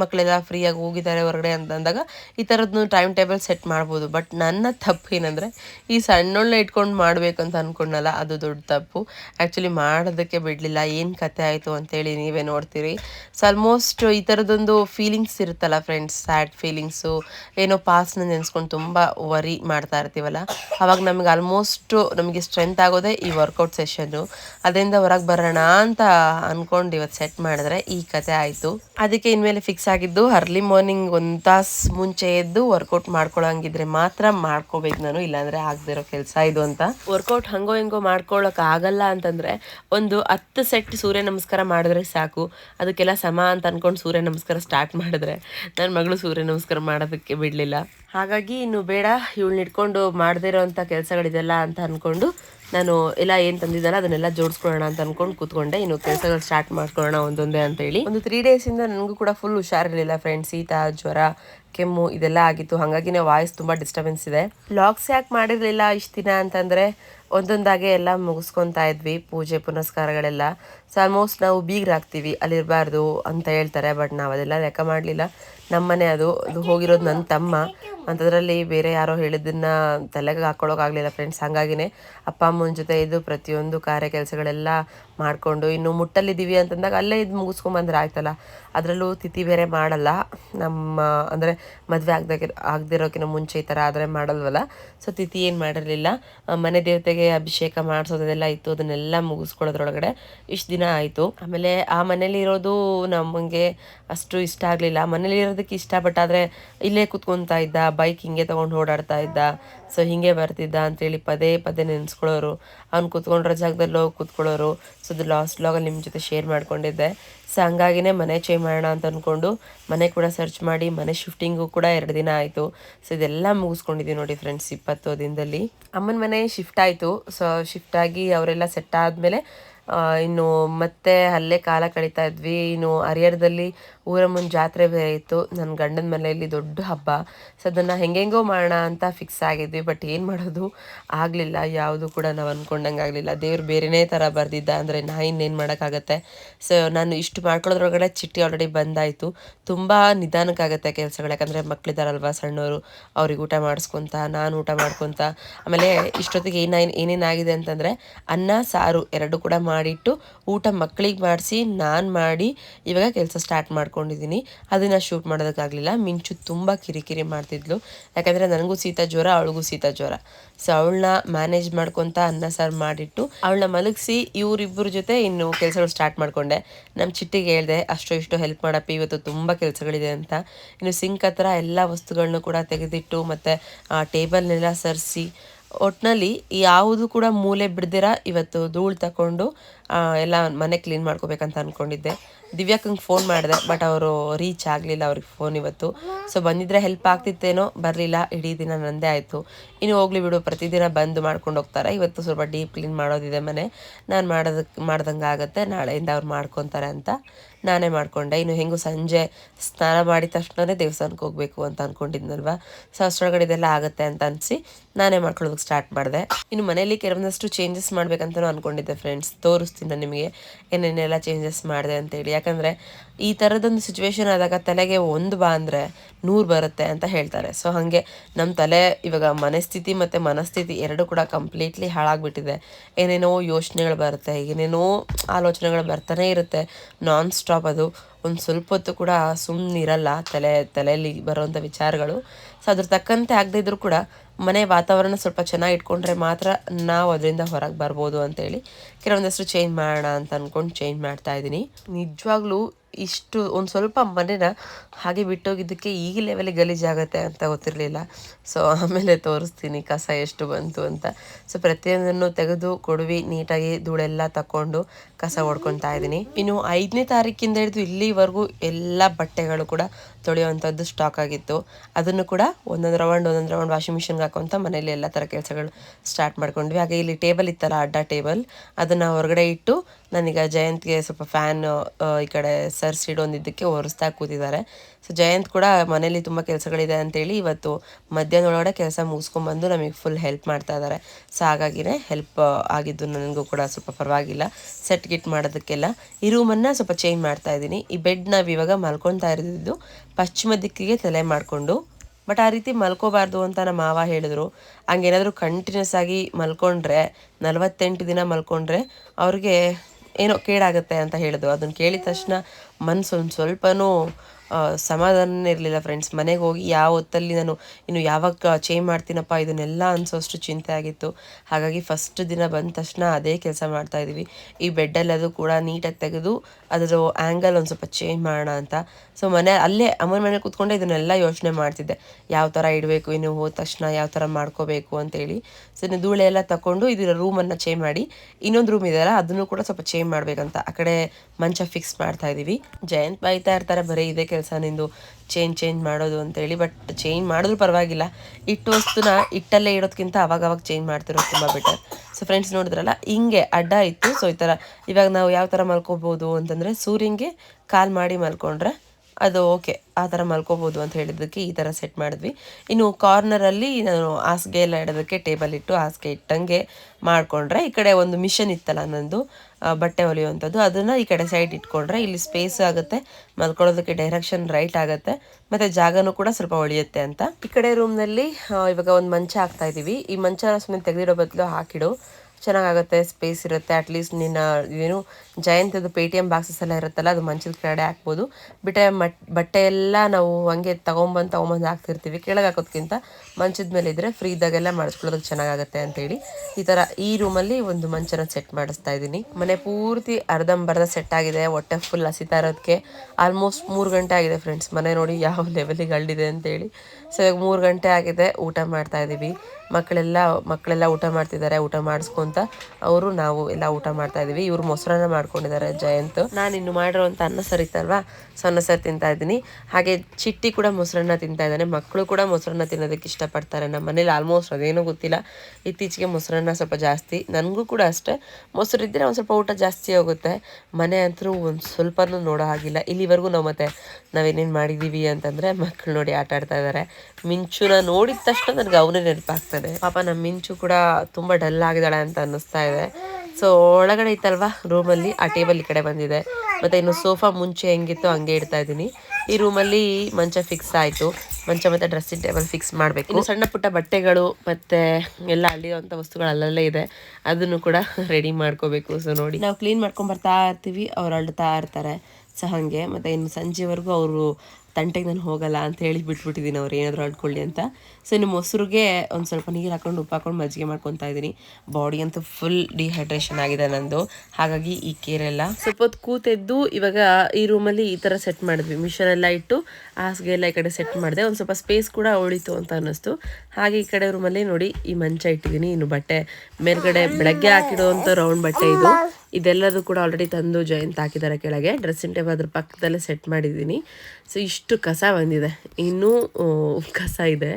[SPEAKER 1] ಮಕ್ಕಳೆಲ್ಲ ಫ್ರೀಯಾಗಿ ಹೋಗಿದ್ದಾರೆ ಹೊರಗಡೆ ಅಂತ ಅಂದಾಗ ಈ ಥರದ್ದು ಟೈಮ್ ಟೇಬಲ್ ಸೆಟ್ ಮಾಡ್ಬೋದು. ಬಟ್ ನನ್ನ ತಪ್ಪು ಏನಂದರೆ ಈ ಸಣ್ಣೊಳ್ಳೆ ಇಟ್ಕೊಂಡು ಮಾಡಬೇಕು ಅಂತ ಅಂದ್ಕೊಂಡಲ್ಲ ಅದು ದೊಡ್ಡ ತಪ್ಪು. ಆ್ಯಕ್ಚುಲಿ ಮಾಡೋದಕ್ಕೆ ಬಿಡಲಿಲ್ಲ, ಏನು ಕತೆ ಆಯಿತು ಅಂತೇಳಿ ನೀವೇ ನೋಡ್ತೀರಿ. ಸೊ ಆಲ್ಮೋಸ್ಟ್ ಈ ಥರದೊಂದು ಫೀಲಿಂಗ್ಸ್ ಇರುತ್ತಲ್ಲ ಫ್ರೆಂಡ್ಸ್ ಸ್ಯಾಡ್ ಫೀಲಿಂಗ್ಸು ಏನೋ ಪಾಸ್ನ ನೆನೆಸ್ಕೊಂಡು ತುಂಬ ವರಿ ಮಾಡ್ತಾ ಇರ್ತೀವಲ್ಲ. ಅವಾಗ ನಮಗೆ ಆಲ್ಮೋಸ್ಟು ನಮಗೆ ಸ್ಟ್ರೆಂತ್ ಆಗೋದೇ ಈ ವರ್ಕೌಟ್ ಸೆಷನ್ನು ಅದರಿಂದ ಹೊರಗೆ ಬರೋಣ ಅಂತ ಅಂದ್ಕೊಂಡು ಇವತ್ತು ಸೆಟ್ ಮಾಡಿದ್ರೆ ಈ ಕತೆ ಆಯಿತು. ಅದಕ್ಕೆ ಇನ್ಮೇಲೆ ಫಿಕ್ಸ್ ಆಗಿದ್ದು ಅರ್ಲಿ ಮಾರ್ನಿಂಗ್ ಒಂದು ತಾಸು ಮುಂಚೆ ಎದ್ದು ವರ್ಕೌಟ್ ಮಾಡ್ಕೊಳ್ಳೋಂಗಿದ್ರೆ ಮಾತ್ರ ಮಾಡ್ಕೋಬೇಕು ನಾನು, ಇಲ್ಲಾಂದರೆ ಆಗದಿರೋ ಕೆಲಸ ಇದು ಅಂತ. ವರ್ಕೌಟ್ ಹಂಗೋ ಹಿಂಗೋ ಮಾಡ್ಕೊಳ್ಳೋಕೆ ಆಗಲ್ಲ ಅಂತಂದರೆ ಒಂದು ಹತ್ತು ಸೆಟ್ ಸೂರ್ಯ ನಮಸ್ಕಾರ ಮಾಡಿದ್ರೆ ಸಾಕು. ಅದಕ್ಕೆಲ್ಲ ಸಮ ಅಂತ ಅಂದ್ಕೊಂಡು ಸೂರ್ಯ ನಮಸ್ಕಾರ ಸ್ಟಾರ್ಟ್ ಮಾಡಿದ್ರೆ. ನನ್ನ ಮಗಳು ಸೂರ್ಯ ನಮಸ್ಕಾರ ಮಾಡೋದಕ್ಕೆ ಬಿಡಲಿಲ್ಲ. ಹಾಗಾಗಿ ಇನ್ನು ಬೇಡ, ಇವಳನ್ನ ಇಟ್ಕೊಂಡು ಮಾಡದೇ ಇರೋವಂಥ ಕೆಲಸಗಳಿದೆಲ್ಲ ಅಂತ ಅಂದ್ಕೊಂಡು ನಾನು ಎಲ್ಲ ಏನು ತಂದಿದ್ದಲ್ಲ ಅದನ್ನೆಲ್ಲ ಜೋಡಿಸ್ಕೊಳ್ಳೋಣ ಅಂತ ಅನ್ಕೊಂಡು ಕೂತ್ಕೊಂಡೆ. ಇನ್ನು ಕೆಲಸಗಳು ಸ್ಟಾರ್ಟ್ ಮಾಡ್ಕೊಳ್ಳೋಣ ಒಂದೊಂದೇ ಅಂತ ಹೇಳಿ. ಒಂದು ತ್ರೀ ಡೇಸಿಂದ ನನಗೂ ಕೂಡ ಫುಲ್ ಹುಷಾರಿರಲಿಲ್ಲ ಫ್ರೆಂಡ್ಸ್ ಶೀತ, ಜ್ವರ, ಕೆಮ್ಮು ಇದೆಲ್ಲ ಆಗಿತ್ತು. ಹಾಗಾಗಿನೇ ವಾಯ್ಸ್ ತುಂಬ ಡಿಸ್ಟರ್ಬೆನ್ಸ್ ಇದೆ. ಲಾಕ್ಸ್ ಯಾಕೆ ಮಾಡಿರಲಿಲ್ಲ ಇಷ್ಟು ದಿನ ಅಂತಂದರೆ ಒಂದೊಂದಾಗೆ ಎಲ್ಲ ಮುಗಿಸ್ಕೊತಾ ಇದ್ವಿ, ಪೂಜೆ ಪುನಸ್ಕಾರಗಳೆಲ್ಲ. ಸೊ ಆಲ್ಮೋಸ್ಟ್ ನಾವು ಬೀಗ್ರಾಗ್ತೀವಿ, ಅಲ್ಲಿರಬಾರ್ದು ಅಂತ ಹೇಳ್ತಾರೆ ಬಟ್ ನಾವು ಅದೆಲ್ಲ ಲೆಕ್ಕ ಮಾಡಲಿಲ್ಲ. ನಮ್ಮನೆ ಅದು ಅದು ಹೋಗಿರೋದು ನನ್ನ ತಮ್ಮ. ಅಂಥದ್ರಲ್ಲಿ ಬೇರೆ ಯಾರೋ ಹೇಳಿದ್ದನ್ನ ತಲೆಗೆ ಹಾಕ್ಕೊಳ್ಳೋಕ್ಕಾಗಲಿಲ್ಲ ಫ್ರೆಂಡ್ಸ್ ಹಾಗಾಗಿನೇ ಅಪ್ಪ ಅಮ್ಮನ ಜೊತೆ ಇದು ಪ್ರತಿಯೊಂದು ಕಾರ್ಯ ಕೆಲಸಗಳೆಲ್ಲ ಮಾಡಿಕೊಂಡು ಇನ್ನು ಮುಟ್ಟಲ್ಲಿದ್ದೀವಿ ಅಂತಂದಾಗ ಅಲ್ಲೇ ಇದು ಮುಗಿಸ್ಕೊಂಬಂದ್ರೆ ಆಯ್ತಲ್ಲ. ಅದರಲ್ಲೂ ತಿಥಿ ಬೇರೆ ಮಾಡಲ್ಲ. ನಮ್ಮ, ಅಂದರೆ ಮದುವೆ ಆಗದಾಗಿ ಆಗದಿರೋಕ್ಕಿಂತ ಮುಂಚೆ ಈ ಥರ ಆದರೆ ಮಾಡಲ್ವಲ್ಲ. ಸೊ ತಿಥಿ ಏನು ಮಾಡಿರಲಿಲ್ಲ. ಮನೆ ದೇವತೆಗೆ ಅಭಿಷೇಕ ಮಾಡಿಸೋದೆಲ್ಲ ಇತ್ತು, ಅದನ್ನೆಲ್ಲ ಮುಗಿಸ್ಕೊಳ್ಳೋದ್ರೊಳಗಡೆ ಇಷ್ಟು ದಿನ ಆಯಿತು. ಆಮೇಲೆ ಆ ಮನೇಲಿ ಇರೋದು ನಮಗೆ ಅಷ್ಟು ಇಷ್ಟ ಆಗಲಿಲ್ಲ. ಮನೇಲಿ ಇರೋದಕ್ಕೆ ಇಷ್ಟ ಆದರೆ ಇಲ್ಲೇ ಕುತ್ಕೊತಾ ಇದ್ದ ಬೈಕ್ ಹಿಂಗೆ ತೊಗೊಂಡು ಓಡಾಡ್ತಾ ಇದ್ದ ಸೊ ಹಿಂಗೆ ಬರ್ತಿದ್ದ ಅಂತೇಳಿ ಪದೇ ಪದೇ ನೆನೆಸ್ಕೊಳ್ಳೋರು. ಅವ್ನು ಕುತ್ಕೊಂಡಿರೋ ಜಾಗದಲ್ಲಿ ಹೋಗಿ ಕುತ್ಕೊಳ್ಳೋರು. ಸೊ ಅದು ಲಾಸ್ಟ್ ಲಾಗಲ್ಲಿ ನಿಮ್ಮ ಜೊತೆ ಶೇರ್ ಮಾಡ್ಕೊಂಡಿದ್ದೆ. ಸೊ ಹಂಗಾಗಿನೇ ಮನೆ ಚೇಂಜ್ ಮಾಡೋಣ ಅಂತ ಅಂದ್ಕೊಂಡು ಮನೆ ಕೂಡ ಸರ್ಚ್ ಮಾಡಿ, ಮನೆ ಶಿಫ್ಟಿಂಗು ಕೂಡ ಎರಡು ದಿನ ಆಯಿತು. ಸೊ ಇದೆಲ್ಲ ಮುಗಿಸ್ಕೊಂಡಿದ್ದೀವಿ ನೋಡಿ ಫ್ರೆಂಡ್ಸ್ ಇಪ್ಪತ್ತು ದಿನದಲ್ಲಿ. ಅಮ್ಮನ ಮನೆ ಶಿಫ್ಟ್ ಆಯಿತು. ಸೊ ಶಿಫ್ಟ್ ಆಗಿ ಅವರೆಲ್ಲ ಸೆಟ್ ಆದಮೇಲೆ ಇನ್ನು ಮತ್ತೆ ಅಲ್ಲೇ ಕಾಲ ಕಳೀತಾ ಇದ್ವಿ. ಇನ್ನು ಹರಿಹರದಲ್ಲಿ ಊರಮ್ಮನ ಜಾತ್ರೆ ಬೇರೆ ಇತ್ತು. ನನ್ನ ಗಂಡನ ಮನೆಯಲ್ಲಿ ದೊಡ್ಡ ಹಬ್ಬ. ಸೊ ಅದನ್ನು ಹೆಂಗೆಂಗೋ ಮಾಡೋಣ ಅಂತ ಫಿಕ್ಸ್ ಆಗಿದ್ವಿ. ಬಟ್ ಏನು ಮಾಡೋದು? ಆಗಲಿಲ್ಲ. ಯಾವುದು ಕೂಡ ನಾವು ಅಂದ್ಕೊಂಡಂಗೆ ಆಗಲಿಲ್ಲ. ದೇವ್ರು ಬೇರೆನೇ ಥರ ಬರೆದಿದ್ದ. ಅಂದರೆ ನಾ ಇನ್ನೇನು ಮಾಡೋಕ್ಕಾಗತ್ತೆ? ಸೊ ನಾನು ಇಷ್ಟು ಮಾಡ್ಕೊಳ್ಳೋದ್ರೊಳಗಡೆ ಚಿಟ್ಟಿ ಆಲ್ರೆಡಿ ಬಂದಾಯಿತು. ತುಂಬ ನಿಧಾನಕ್ಕಾಗತ್ತೆ ಕೆಲಸಗಳು. ಯಾಕಂದರೆ ಮಕ್ಕಳಿದಾರಲ್ವ ಸಣ್ಣವರು? ಅವ್ರಿಗೆ ಊಟ ಮಾಡಿಸ್ಕೊತ, ನಾನು ಊಟ ಮಾಡ್ಕೊತ. ಆಮೇಲೆ ಇಷ್ಟೊತ್ತಿಗೆ ಏನ ಏನೇನಾಗಿದೆ ಅಂತಂದರೆ ಅನ್ನ, ಸಾರು ಎರಡು ಕೂಡ ಮಾಡಿಟ್ಟು ಊಟ ಮಕ್ಕಳಿಗೆ ಮಾಡಿಸಿ, ನಾನು ಮಾಡಿ ಇವಾಗ ಕೆಲಸ ಸ್ಟಾರ್ಟ್ ಮಾಡ್ಕೊಂಡಿದ್ದೀನಿ. ಅದನ್ನು ಶೂಟ್ ಮಾಡೋದಕ್ಕಾಗಲಿಲ್ಲ. ಮಿಂಚು ತುಂಬ ಕಿರಿಕಿರಿ ಮಾಡ್ತಿದ್ಲು. ಯಾಕಂದರೆ ನನಗೂ ಶೀತ ಜ್ವರ, ಅವಳಿಗೂ ಸೀತ ಜ್ವರ. ಸೊ ಅವಳನ್ನ ಮ್ಯಾನೇಜ್ ಮಾಡ್ಕೊತ ಅನ್ನ, ಸಾರು ಮಾಡಿಟ್ಟು ಅವಳನ್ನ ಮಲಗಿಸಿ ಇವರಿಬ್ಬರ ಜೊತೆ ಇನ್ನು ಕೆಲಸಗಳು ಸ್ಟಾರ್ಟ್ ಮಾಡಿಕೊಂಡೆ. ನಮ್ಮ ಚಿಟ್ಟಿಗೆ ಹೇಳಿದೆ, ಅಷ್ಟು ಇಷ್ಟು ಹೆಲ್ಪ್ ಮಾಡಪ್ಪ, ಇವತ್ತು ತುಂಬ ಕೆಲಸಗಳಿದೆ ಅಂತ. ಇನ್ನು ಸಿಂಕ್ ಹತ್ರ ಎಲ್ಲ ವಸ್ತುಗಳನ್ನೂ ಕೂಡ ತೆಗೆದಿಟ್ಟು ಮತ್ತು ಟೇಬಲ್ನೆಲ್ಲ ಸರಿಸಿ ಒಟ್ಟಿನಲ್ಲಿ ಯಾವುದು ಕೂಡ ಮೂಲೆ ಬಿಡ್ದಿರ ಇವತ್ತು ಧೂಳು ತಗೊಂಡು ಎಲ್ಲ ಮನೆ ಕ್ಲೀನ್ ಮಾಡ್ಕೋಬೇಕಂತ ಅಂದ್ಕೊಂಡಿದ್ದೆ ದಿವ್ಯಾಕಂಗೆ ಫೋನ್ ಮಾಡಿದೆ ಬಟ್ ಅವರು ರೀಚ್ ಆಗಲಿಲ್ಲ ಅವ್ರಿಗೆ ಫೋನ್ ಇವತ್ತು. ಸೊ ಬಂದಿದ್ರೆ ಹೆಲ್ಪ್ ಆಗ್ತಿತ್ತೇನೋ, ಬರಲಿಲ್ಲ, ಇಡೀ ದಿನ ನಂದೇ ಆಯಿತು. ಇನ್ನು ಹೋಗ್ಲಿ ಬಿಡು, ಪ್ರತಿದಿನ ಬಂದು ಮಾಡ್ಕೊಂಡು ಹೋಗ್ತಾರೆ. ಇವತ್ತು ಸ್ವಲ್ಪ ಡೀಪ್ ಕ್ಲೀನ್ ಮಾಡೋದಿದೆ ಮನೆ. ನಾನು ಮಾಡೋದಕ್ಕೆ ಮಾಡ್ದಂಗೆ ಆಗುತ್ತೆ, ನಾಳೆಯಿಂದ ಅವ್ರು ಮಾಡ್ಕೊತಾರೆ ಅಂತ ನಾನೇ ಮಾಡಿಕೊಂಡೆ. ಇನ್ನು ಹೆಂಗೂ ಸಂಜೆ ಸ್ನಾನ ಮಾಡಿದ ತಕ್ಷಣವೇ ದೇವಸ್ಥಾನಕ್ಕೆ ಹೋಗಬೇಕು ಅಂತ ಅಂದ್ಕೊಂಡಿದ್ನಲ್ವ ಸೊ ಅಷ್ಟೊಳಗಡೆ ಇದೆಲ್ಲ ಆಗುತ್ತೆ ಅಂತ ಅನಿಸಿ ನಾನೇ ಮಾಡ್ಕೊಳ್ಳೋದಕ್ಕೆ ಸ್ಟಾರ್ಟ್ ಮಾಡಿದೆ. ಇನ್ನು ಮನೆಯಲ್ಲಿ ಕೆಲವೊಂದಷ್ಟು ಚೇಂಜಸ್ ಮಾಡ್ಬೇಕಂತಲೂ ಅಂದ್ಕೊಂಡಿದ್ದೆ ಫ್ರೆಂಡ್ಸ್ ತೋರಿಸ್ತೀನಿ ನಾನು ನಿಮಗೆ ಏನೇನೆಲ್ಲ ಚೇಂಜಸ್ ಮಾಡಿದೆ ಅಂತೇಳಿ ಯಾಕಂದರೆ ಈ ಥರದೊಂದು ಸಿಚುವೇಶನ್ ಆದಾಗ ತಲೆಗೆ ಒಂದು ಬಾ ಅಂದರೆ ನೂರು ಬರುತ್ತೆ ಅಂತ ಹೇಳ್ತಾರೆ. ಸೊ ಹಾಗೆ ನಮ್ಮ ತಲೆ ಇವಾಗ ಮನಸ್ಥಿತಿ ಮತ್ತು ಮನಸ್ಥಿತಿ ಎರಡು ಕೂಡ ಕಂಪ್ಲೀಟ್ಲಿ ಹಾಳಾಗ್ಬಿಟ್ಟಿದೆ. ಏನೇನೋ ಯೋಚನೆಗಳು ಬರುತ್ತೆ, ಏನೇನೋ ಆಲೋಚನೆಗಳು ಬರ್ತಾನೆ ಇರುತ್ತೆ. ನಾನ್ ಸ್ಟಾಪ್ ಅದು. ಒಂದು ಸ್ವಲ್ಪ ಹೊತ್ತು ಕೂಡ ಸುಮ್ಮನಿರಲ್ಲ ತಲೆ, ತಲೆಯಲ್ಲಿ ಬರೋವಂಥ ವಿಚಾರಗಳು. ಸೊ ಅದ್ರ ತಕ್ಕಂತೆ ಆಗದೇ ಇದ್ರೂ ಕೂಡ ಮನೆ ವಾತಾವರಣ ಸ್ವಲ್ಪ ಚೆನ್ನಾಗಿ ಇಟ್ಕೊಂಡ್ರೆ ಮಾತ್ರ ನಾವು ಅದರಿಂದ ಹೊರಗೆ ಬರ್ಬೋದು ಅಂತೇಳಿ. ಕೆಲವೊಂದಷ್ಟು ಚೇಂಜ್ ಮಾಡೋಣ ಅಂತ ಅಂದ್ಕೊಂಡು ಚೇಂಜ್ ಮಾಡ್ತಾ ಇದ್ದೀನಿ. ನಿಜವಾಗ್ಲೂ ಇಷ್ಟು ಒಂದು ಸ್ವಲ್ಪ ಮನೇನ ಹಾಗೆ ಬಿಟ್ಟೋಗಿದ್ದಕ್ಕೆ ಈ ಲೆವೆಲಿಗೆ ಗಲೀಜಾಗತ್ತೆ ಅಂತ ಗೊತ್ತಿರಲಿಲ್ಲ. ಸೊ ಆಮೇಲೆ ತೋರಿಸ್ತೀನಿ ಕಸ ಎಷ್ಟು ಬಂತು ಅಂತ. ಸೊ ಪ್ರತಿಯೊಂದನ್ನು ತೆಗೆದು ಕೊಡುವಿ, ನೀಟಾಗಿ ಧೂಳೆಲ್ಲ ತಗೊಂಡು ಕಸ ಹೊಡ್ಕೊತಾ ಇದ್ದೀನಿ. ಇನ್ನು ಐದನೇ ತಾರೀಕಿಂದ ಹಿಡಿದು ಇಲ್ಲಿವರೆಗೂ ಎಲ್ಲ ಬಟ್ಟೆಗಳು ಕೂಡ ತೊಳೆಯುವಂಥದ್ದು ಸ್ಟಾಕ್ ಆಗಿತ್ತು. ಅದನ್ನು ಕೂಡ ಒಂದೊಂದು ರೌಂಡ್ ಒಂದೊಂದು ರೌಂಡ್ ವಾಷಿಂಗ್ ಮಿಷಿನ್ಗೆ ಹಾಕೋಂತ ಮನೇಲಿ ಎಲ್ಲ ಥರ ಕೆಲಸಗಳು ಸ್ಟಾರ್ಟ್ ಮಾಡ್ಕೊಂಡ್ವಿ. ಹಾಗೆ ಇಲ್ಲಿ ಟೇಬಲ್ ಇತ್ತಲ್ಲ, ಅಡ್ಡ ಟೇಬಲ್ ಅದನ್ನು ಹೊರಗಡೆ ಇಟ್ಟು ನಾನೀಗ ಜಯಂತ್ಗೆ ಸ್ವಲ್ಪ ಫ್ಯಾನ್ ಈ ಕಡೆ ಸರ್ಸಿಡೊಂದಿದ್ದಕ್ಕೆ ಒರೆಸ್ತಾ ಕೂತಿದ್ದಾರೆ. ಸೊ ಜಯಂತ್ ಕೂಡ ಮನೇಲಿ ತುಂಬ ಕೆಲಸಗಳಿದೆ ಅಂತೇಳಿ ಇವತ್ತು ಮಧ್ಯಾಹ್ನ ಒಳಗಡೆ ಕೆಲಸ ಮುಗಿಸ್ಕೊಂಬಂದು ನಮಗೆ ಫುಲ್ ಹೆಲ್ಪ್ ಮಾಡ್ತಾ ಇದ್ದಾರೆ. ಸೊ ಹಾಗಾಗಿನೇ ಹೆಲ್ಪ್ ಆಗಿದ್ದು ನನಗೂ ಕೂಡ ಸ್ವಲ್ಪ ಪರವಾಗಿಲ್ಲ. ಸೆಟ್ ಗಿಟ್ ಮಾಡೋದಕ್ಕೆಲ್ಲ. ಈ ರೂಮನ್ನು ಸ್ವಲ್ಪ ಚೇಂಜ್ ಮಾಡ್ತಾ ಇದ್ದೀನಿ. ಈ ಬೆಡ್ ನಾವು ಇವಾಗ ಮಲ್ಕೊತಾ ಇರೋದಿದ್ದು ಪಶ್ಚಿಮ ದಿಕ್ಕಿಗೆ ತಲೆ ಮಾಡಿಕೊಂಡು ಬಟ್ ಆ ರೀತಿ ಮಲ್ಕೋಬಾರ್ದು ಅಂತ ನಮ್ಮ ಮಾವ ಹೇಳಿದ್ರು. ಹಂಗೇನಾದರೂ ಕಂಟಿನ್ಯೂಸ್ ಆಗಿ ಮಲ್ಕೊಂಡ್ರೆ, ನಲವತ್ತೆಂಟು ದಿನ ಮಲ್ಕೊಂಡ್ರೆ ಅವ್ರಿಗೆ ಏನೋ ಕೇಡಾಗುತ್ತೆ ಅಂತ ಹೇಳಿದ್ರು. ಅದನ್ನು ಕೇಳಿದ ತಕ್ಷಣ ಮನಸ್ಸು ಒಂದು ಸ್ವಲ್ಪನೂ ಸಮಾಧಾನನೇ ಇರಲಿಲ್ಲ ಫ್ರೆಂಡ್ಸ್ ಮನೆಗೆ ಹೋಗಿ ಯಾವ ಹೊತ್ತಲ್ಲಿ ನಾನು ಇನ್ನು ಯಾವಾಗ ಚೇಂಜ್ ಮಾಡ್ತೀನಪ್ಪ, ಇದನ್ನೆಲ್ಲ ಅನಿಸೋಷ್ಟು ಚಿಂತೆ ಆಗಿತ್ತು. ಹಾಗಾಗಿ ಫಸ್ಟ್ ದಿನ ಬಂದ ತಕ್ಷಣ ಅದೇ ಕೆಲಸ ಮಾಡ್ತಾ ಇದ್ದೀವಿ ಈ ಬೆಡ್ಡಲ್ಲಿ ಅದು ಕೂಡ ನೀಟಾಗಿ ತೆಗೆದು ಅದರ ಆ್ಯಂಗಲ್ ಒಂದು ಸ್ವಲ್ಪ ಚೇಂಜ್ ಮಾಡೋಣ ಅಂತ. ಸೊ ಮನೆ ಅಲ್ಲೇ ಅಮ್ಮನ ಮನೆ ಕೂತ್ಕೊಂಡೆ ಇದನ್ನೆಲ್ಲ ಯೋಚನೆ ಮಾಡ್ತಿದ್ದೆ. ಯಾವ ಥರ ಇಡಬೇಕು, ಇನ್ನು ಹೋದ ತಕ್ಷಣ ಯಾವ ಥರ ಮಾಡ್ಕೋಬೇಕು ಅಂತೇಳಿ. ಸೊ ಇನ್ನು ಧೂಳೆ ಎಲ್ಲ ತಗೊಂಡು ಇದರ ರೂಮನ್ನು ಚೇಂಜ್ ಮಾಡಿ ಇನ್ನೊಂದು ರೂಮ್ ಇದೆಯಲ್ಲ ಅದನ್ನು ಕೂಡ ಸ್ವಲ್ಪ ಚೇಂಜ್ ಮಾಡಬೇಕಂತ. ಆ ಕಡೆ ಮಂಚ ಫಿಕ್ಸ್ ಮಾಡ್ತಾ ಇದ್ದೀವಿ ಜಯಂತ್ ಬೈತಾ ಇರ್ತಾರೆ, ಬರೀ ಇದೇ ಕೆಲಸ ನಿಂದು ಚೇಂಜ್ ಚೇಂಜ್ ಮಾಡೋದು ಅಂತೇಳಿ ಬಟ್ ಚೇಂಜ್ ಮಾಡಿದ್ರು ಪರವಾಗಿಲ್ಲ. ಇಟ್ಟು ವಸ್ತುನ ಇಟ್ಟಲ್ಲೇ ಇಡೋದಕ್ಕಿಂತ ಅವಾಗ ಅವಾಗ ಚೇಂಜ್ ಮಾಡ್ತಿರೋದು ತುಂಬ ಬೆಟರ್ ಸೊ ಫ್ರೆಂಡ್ಸ್ ನೋಡಿದ್ರಲ್ಲ, ಹಿಂಗೆ ಅಡ್ಡ ಇತ್ತು. ಸೊ ಈ ಥರ ಇವಾಗ ನಾವು ಯಾವ ಥರ ಮಲ್ಕೋಬೋದು ಅಂತಂದರೆ ಸೂರ್ಯಂಗೆ ಕಾಲ್ ಮಾಡಿ ಮಲ್ಕೊಂಡ್ರೆ ಅದು ಓಕೆ ಆ ಥರ ಮಲ್ಕೋಬೋದು ಅಂತ ಹೇಳಿದ್ದಕ್ಕೆ ಈ ಥರ ಸೆಟ್ ಮಾಡಿದ್ವಿ. ಇನ್ನು ಕಾರ್ನರಲ್ಲಿ ನಾನು ಹಾಸಿಗೆ ಎಲ್ಲ ಇಡೋದಕ್ಕೆ ಟೇಬಲ್ ಇಟ್ಟು ಹಾಸಿಗೆ ಇಟ್ಟಂಗೆ ಮಾಡಿಕೊಂಡ್ರೆ ಈ ಕಡೆ ಒಂದು ಮಿಷನ್ ಇತ್ತಲ್ಲ ನಂದು. ಬಟ್ಟೆ ಹೊಲಿಯುವಂಥದ್ದು ಅದನ್ನು ಈ ಕಡೆ ಸೈಡ್ ಇಟ್ಕೊಂಡ್ರೆ ಇಲ್ಲಿ ಸ್ಪೇಸ್ ಆಗುತ್ತೆ. ಮಲ್ಕೊಳ್ಳೋದಕ್ಕೆ ಡೈರೆಕ್ಷನ್ ರೈಟ್ ಆಗುತ್ತೆ. ಮತ್ತು ಜಾಗನೂ ಕೂಡ ಸ್ವಲ್ಪ ಹೊಳಿಯುತ್ತೆ ಅಂತ. ಈ ಕಡೆ ರೂಮ್ನಲ್ಲಿ ಇವಾಗ ಒಂದು ಮಂಚ ಹಾಕ್ತಾ ಇದ್ದೀವಿ ಈ ಮಂಚನ ಸುಮ್ಮನೆ ತೆಗೆದಿಡೋ ಬದಲು ಹಾಕಿಡು. ಚೆನ್ನಾಗಾಗುತ್ತೆ ಸ್ಪೇಸ್ ಇರುತ್ತೆ ಅಟ್ಲೀಸ್ಟ್ ನಿನ್ನ ಏನು ಜಯಂತದ್ದು ಪೇ ಟಿ ಎಂ ಬಾಕ್ಸಸ್ ಎಲ್ಲ ಇರುತ್ತಲ್ಲ, ಅದು ಮಂಚದ ಕೆಳಗಡೆ ಹಾಕ್ಬೋದು. ಬಿಟ್ಟರೆ ಮಟ್, ಬಟ್ಟೆ ಎಲ್ಲ ನಾವು ಹಂಗೆ ತೊಗೊಂಬಂದು ತೊಗೊಂಬಂದು ಹಾಕ್ತಿರ್ತೀವಿ. ಕೆಳಗೆ ಹಾಕೋದ್ಕಿಂತ ಮಂಚದ ಮೇಲೆ ಇದ್ದರೆ ಫ್ರೀ ಇದ್ದಾಗೆಲ್ಲ ಮಾಡಿಸ್ಕೊಳ್ಳೋದಕ್ಕೆ ಚೆನ್ನಾಗಾಗುತ್ತೆ ಅಂತೇಳಿ ಈ ಥರ ಈ ರೂಮಲ್ಲಿ ಒಂದು ಮಂಚನ ಸೆಟ್ ಮಾಡಿಸ್ತಾ ಇದ್ದೀನಿ. ಮನೆ ಪೂರ್ತಿ ಅರ್ಧಂಬರ್ಧ ಸೆಟ್ ಆಗಿದೆ, ಹೊಟ್ಟೆ ಫುಲ್ ಹಸಿತಾ ಇರೋದಕ್ಕೆ. ಆಲ್ಮೋಸ್ಟ್ ಮೂರು ಗಂಟೆ ಆಗಿದೆ ಫ್ರೆಂಡ್ಸ್ ಮನೆ ನೋಡಿ ಯಾವ ಲೆವೆಲಿಗೆ ಹಳ್ಳಿದೆ ಅಂತೇಳಿ ಸೊ ಇವಾಗ ಮೂರು ಗಂಟೆ ಆಗಿದೆ, ಊಟ ಮಾಡ್ತಾ ಇದ್ದೀವಿ ಮಕ್ಕಳೆಲ್ಲ ಮಕ್ಕಳೆಲ್ಲ ಊಟ ಮಾಡ್ತಿದ್ದಾರೆ, ಊಟ ಮಾಡಿಸ್ಕೊಂತ ಅವರು ನಾವು ಎಲ್ಲ ಊಟ ಮಾಡ್ತಾ ಇದೀವಿ ಇವರು ಮೊಸರನ್ನ ಮಾಡ್ಕೊಂಡಿದ್ದಾರೆ ಜಯಂತ್. ನಾನು ಇನ್ನು ಮಾಡಿರೋಂಥ ಅನ್ನ ಸರಿತಲ್ವಾ ಸೊ ಅನ್ನ ಸರಿ ತಿಂತಾ ಇದ್ದೀನಿ. ಹಾಗೆ ಚಿಟ್ಟಿ ಕೂಡ ಮೊಸರನ್ನ ತಿಂತಾ ಇದ್ದಾನೆ. ಮಕ್ಕಳು ಕೂಡ ಮೊಸರನ್ನ ತಿನ್ನೋದಕ್ಕೆ ಇಷ್ಟಪಡ್ತಾರೆ ನಮ್ಮ ಮನೇಲಿ ಆಲ್ಮೋಸ್ಟ್ ಅದೇನೂ ಗೊತ್ತಿಲ್ಲ. ಇತ್ತೀಚೆಗೆ ಮೊಸರನ್ನ ಸ್ವಲ್ಪ ಜಾಸ್ತಿ. ನನಗೂ ಕೂಡ ಅಷ್ಟೇ. ಮೊಸರು ಇದ್ದರೆ ಒಂದು ಸ್ವಲ್ಪ ಊಟ ಜಾಸ್ತಿ ಹೋಗುತ್ತೆ. ಮನೆ ಅಂತರೂ ಒಂದು ಸ್ವಲ್ಪನೂ ನೋಡೋ ಹಾಗಿಲ್ಲ. ಇಲ್ಲಿವರೆಗೂ ನಾವು ಮತ್ತೆ ನಾವೇನೇನು ಮಾಡಿದ್ದೀವಿ ಅಂತಂದರೆ ಮಕ್ಕಳು ನೋಡಿ ಆಟ ಆಡ್ತಾ ಇದ್ದಾರೆ. ಮಿಂಚುನ ನೋಡಿದ ತಕ್ಷಣ ನನಗೆ ಅವನೇ ನೆನಪಾಗ್ತದೆ ಪಾಪ ನಮ್ಮ ಮಿಂಚು ಕೂಡ ತುಂಬಾ ಡಲ್ ಆಗಿದ್ದಾಳೆ ಅಂತ ಅನ್ನಿಸ್ತಾ ಇದೆ. ಸೊ ಒಳಗಡೆ ಇತ್ತಲ್ವಾ ರೂಮಲ್ಲಿ ಆ ಟೇಬಲ್ ಈ ಕಡೆ ಬಂದಿದೆ. ಮತ್ತೆ ಇನ್ನು ಸೋಫಾ ಮುಂಚೆ ಹೆಂಗಿತ್ತು ಹಂಗೆ ಇಡ್ತಾ ಇದ್ದೀನಿ. ಈ ರೂಮಲ್ಲಿ ಮಂಚ ಫಿಕ್ಸ್ ಆಯಿತು. ಮಂಚ ಮತ್ತೆ ಡ್ರೆಸ್ಸಿಂಗ್ ಟೇಬಲ್ ಫಿಕ್ಸ್ ಮಾಡಬೇಕು. ಇನ್ನು ಸಣ್ಣ ಪುಟ್ಟ ಬಟ್ಟೆಗಳು ಮತ್ತೆ ಎಲ್ಲ ಅಲ್ಲಿರುವಂಥ ವಸ್ತುಗಳು ಅಲ್ಲಲ್ಲೇ ಇದೆ. ಅದನ್ನು ಕೂಡ ರೆಡಿ ಮಾಡ್ಕೋಬೇಕು. ಸೊ ನೋಡಿ. ನಾವು ಕ್ಲೀನ್ ಮಾಡ್ಕೊಂಡ್ ಬರ್ತಾ ಇರ್ತೀವಿ. ಅವ್ರು ಅಳ್ತಾ ಇರ್ತಾರೆ. ಸೊ ಹಾಗೆ. ಮತ್ತೆ ಇನ್ನು ಸಂಜೆವರೆಗೂ ಅವರು ತಂಟೆಗೆ ನಾನು ಹೋಗಲ್ಲ ಅಂತ ಹೇಳಿ ಬಿಟ್ಬಿಟ್ಟಿದ್ದೀನಿ ಅವ್ರು, ಏನಾದರೂ ಅಳ್ಕೊಳ್ಳಿ ಅಂತ. ಸೊ ಇನ್ನು ಮೊಸರಿಗೆ ಒಂದು ಸ್ವಲ್ಪ ನೀರು ಹಾಕೊಂಡು ಉಪ್ಪು ಹಾಕೊಂಡು ಮಜ್ಜಿಗೆ ಮಾಡ್ಕೊತಾ ಇದ್ದೀನಿ. ಬಾಡಿ ಅಂತೂ ಫುಲ್ ಡಿಹೈಡ್ರೇಷನ್ ಆಗಿದೆ ನಂದು. ಹಾಗಾಗಿ ಈ ಕೇರೆಲ್ಲ ಸ್ವಲ್ಪ ಹೊತ್ತು ಕೂತೆದ್ದು ಇವಾಗ ಈ ರೂಮಲ್ಲಿ ಈ ಥರ ಸೆಟ್ ಮಾಡಿದ್ವಿ. ಮಿಷನ್ ಎಲ್ಲ ಇಟ್ಟು ಹಾಸಿಗೆ ಎಲ್ಲ ಈ ಕಡೆ ಸೆಟ್ ಮಾಡಿದೆ. ಒಂದು ಸ್ವಲ್ಪ ಸ್ಪೇಸ್ ಕೂಡ ಉಳಿತು ಅಂತ ಅನ್ನಿಸ್ತು. ಹಾಗೆ ಈ ಕಡೆ ರೂಮಲ್ಲಿ ನೋಡಿ ಈ ಮಂಚ ಇಟ್ಟಿದ್ದೀನಿ. ಇನ್ನು ಬಟ್ಟೆ ಮೇಲ್ಗಡೆ ಬೆಳಗ್ಗೆ ಹಾಕಿಡುವಂಥ ರೌಂಡ್ ಬಟ್ಟೆ ಇದು. ಇದೆಲ್ಲದೂ ಕೂಡ ಆಲ್ರೆಡಿ ತಂದು ಜಾಯಿಂಟ್ ಹಾಕಿದ್ದಾರೆ ಕೆಳಗೆ. ಡ್ರೆಸ್ಸಿಂಗ್ ಟೇಬಲ್ ಅದ್ರ ಪಕ್ಕದಲ್ಲೇ ಸೆಟ್ ಮಾಡಿದ್ದೀನಿ. ಸೊ ಇಷ್ಟು ಕಸ ಬಂದಿದೆ. ಇನ್ನೂ ಕಸ ಇದೆ.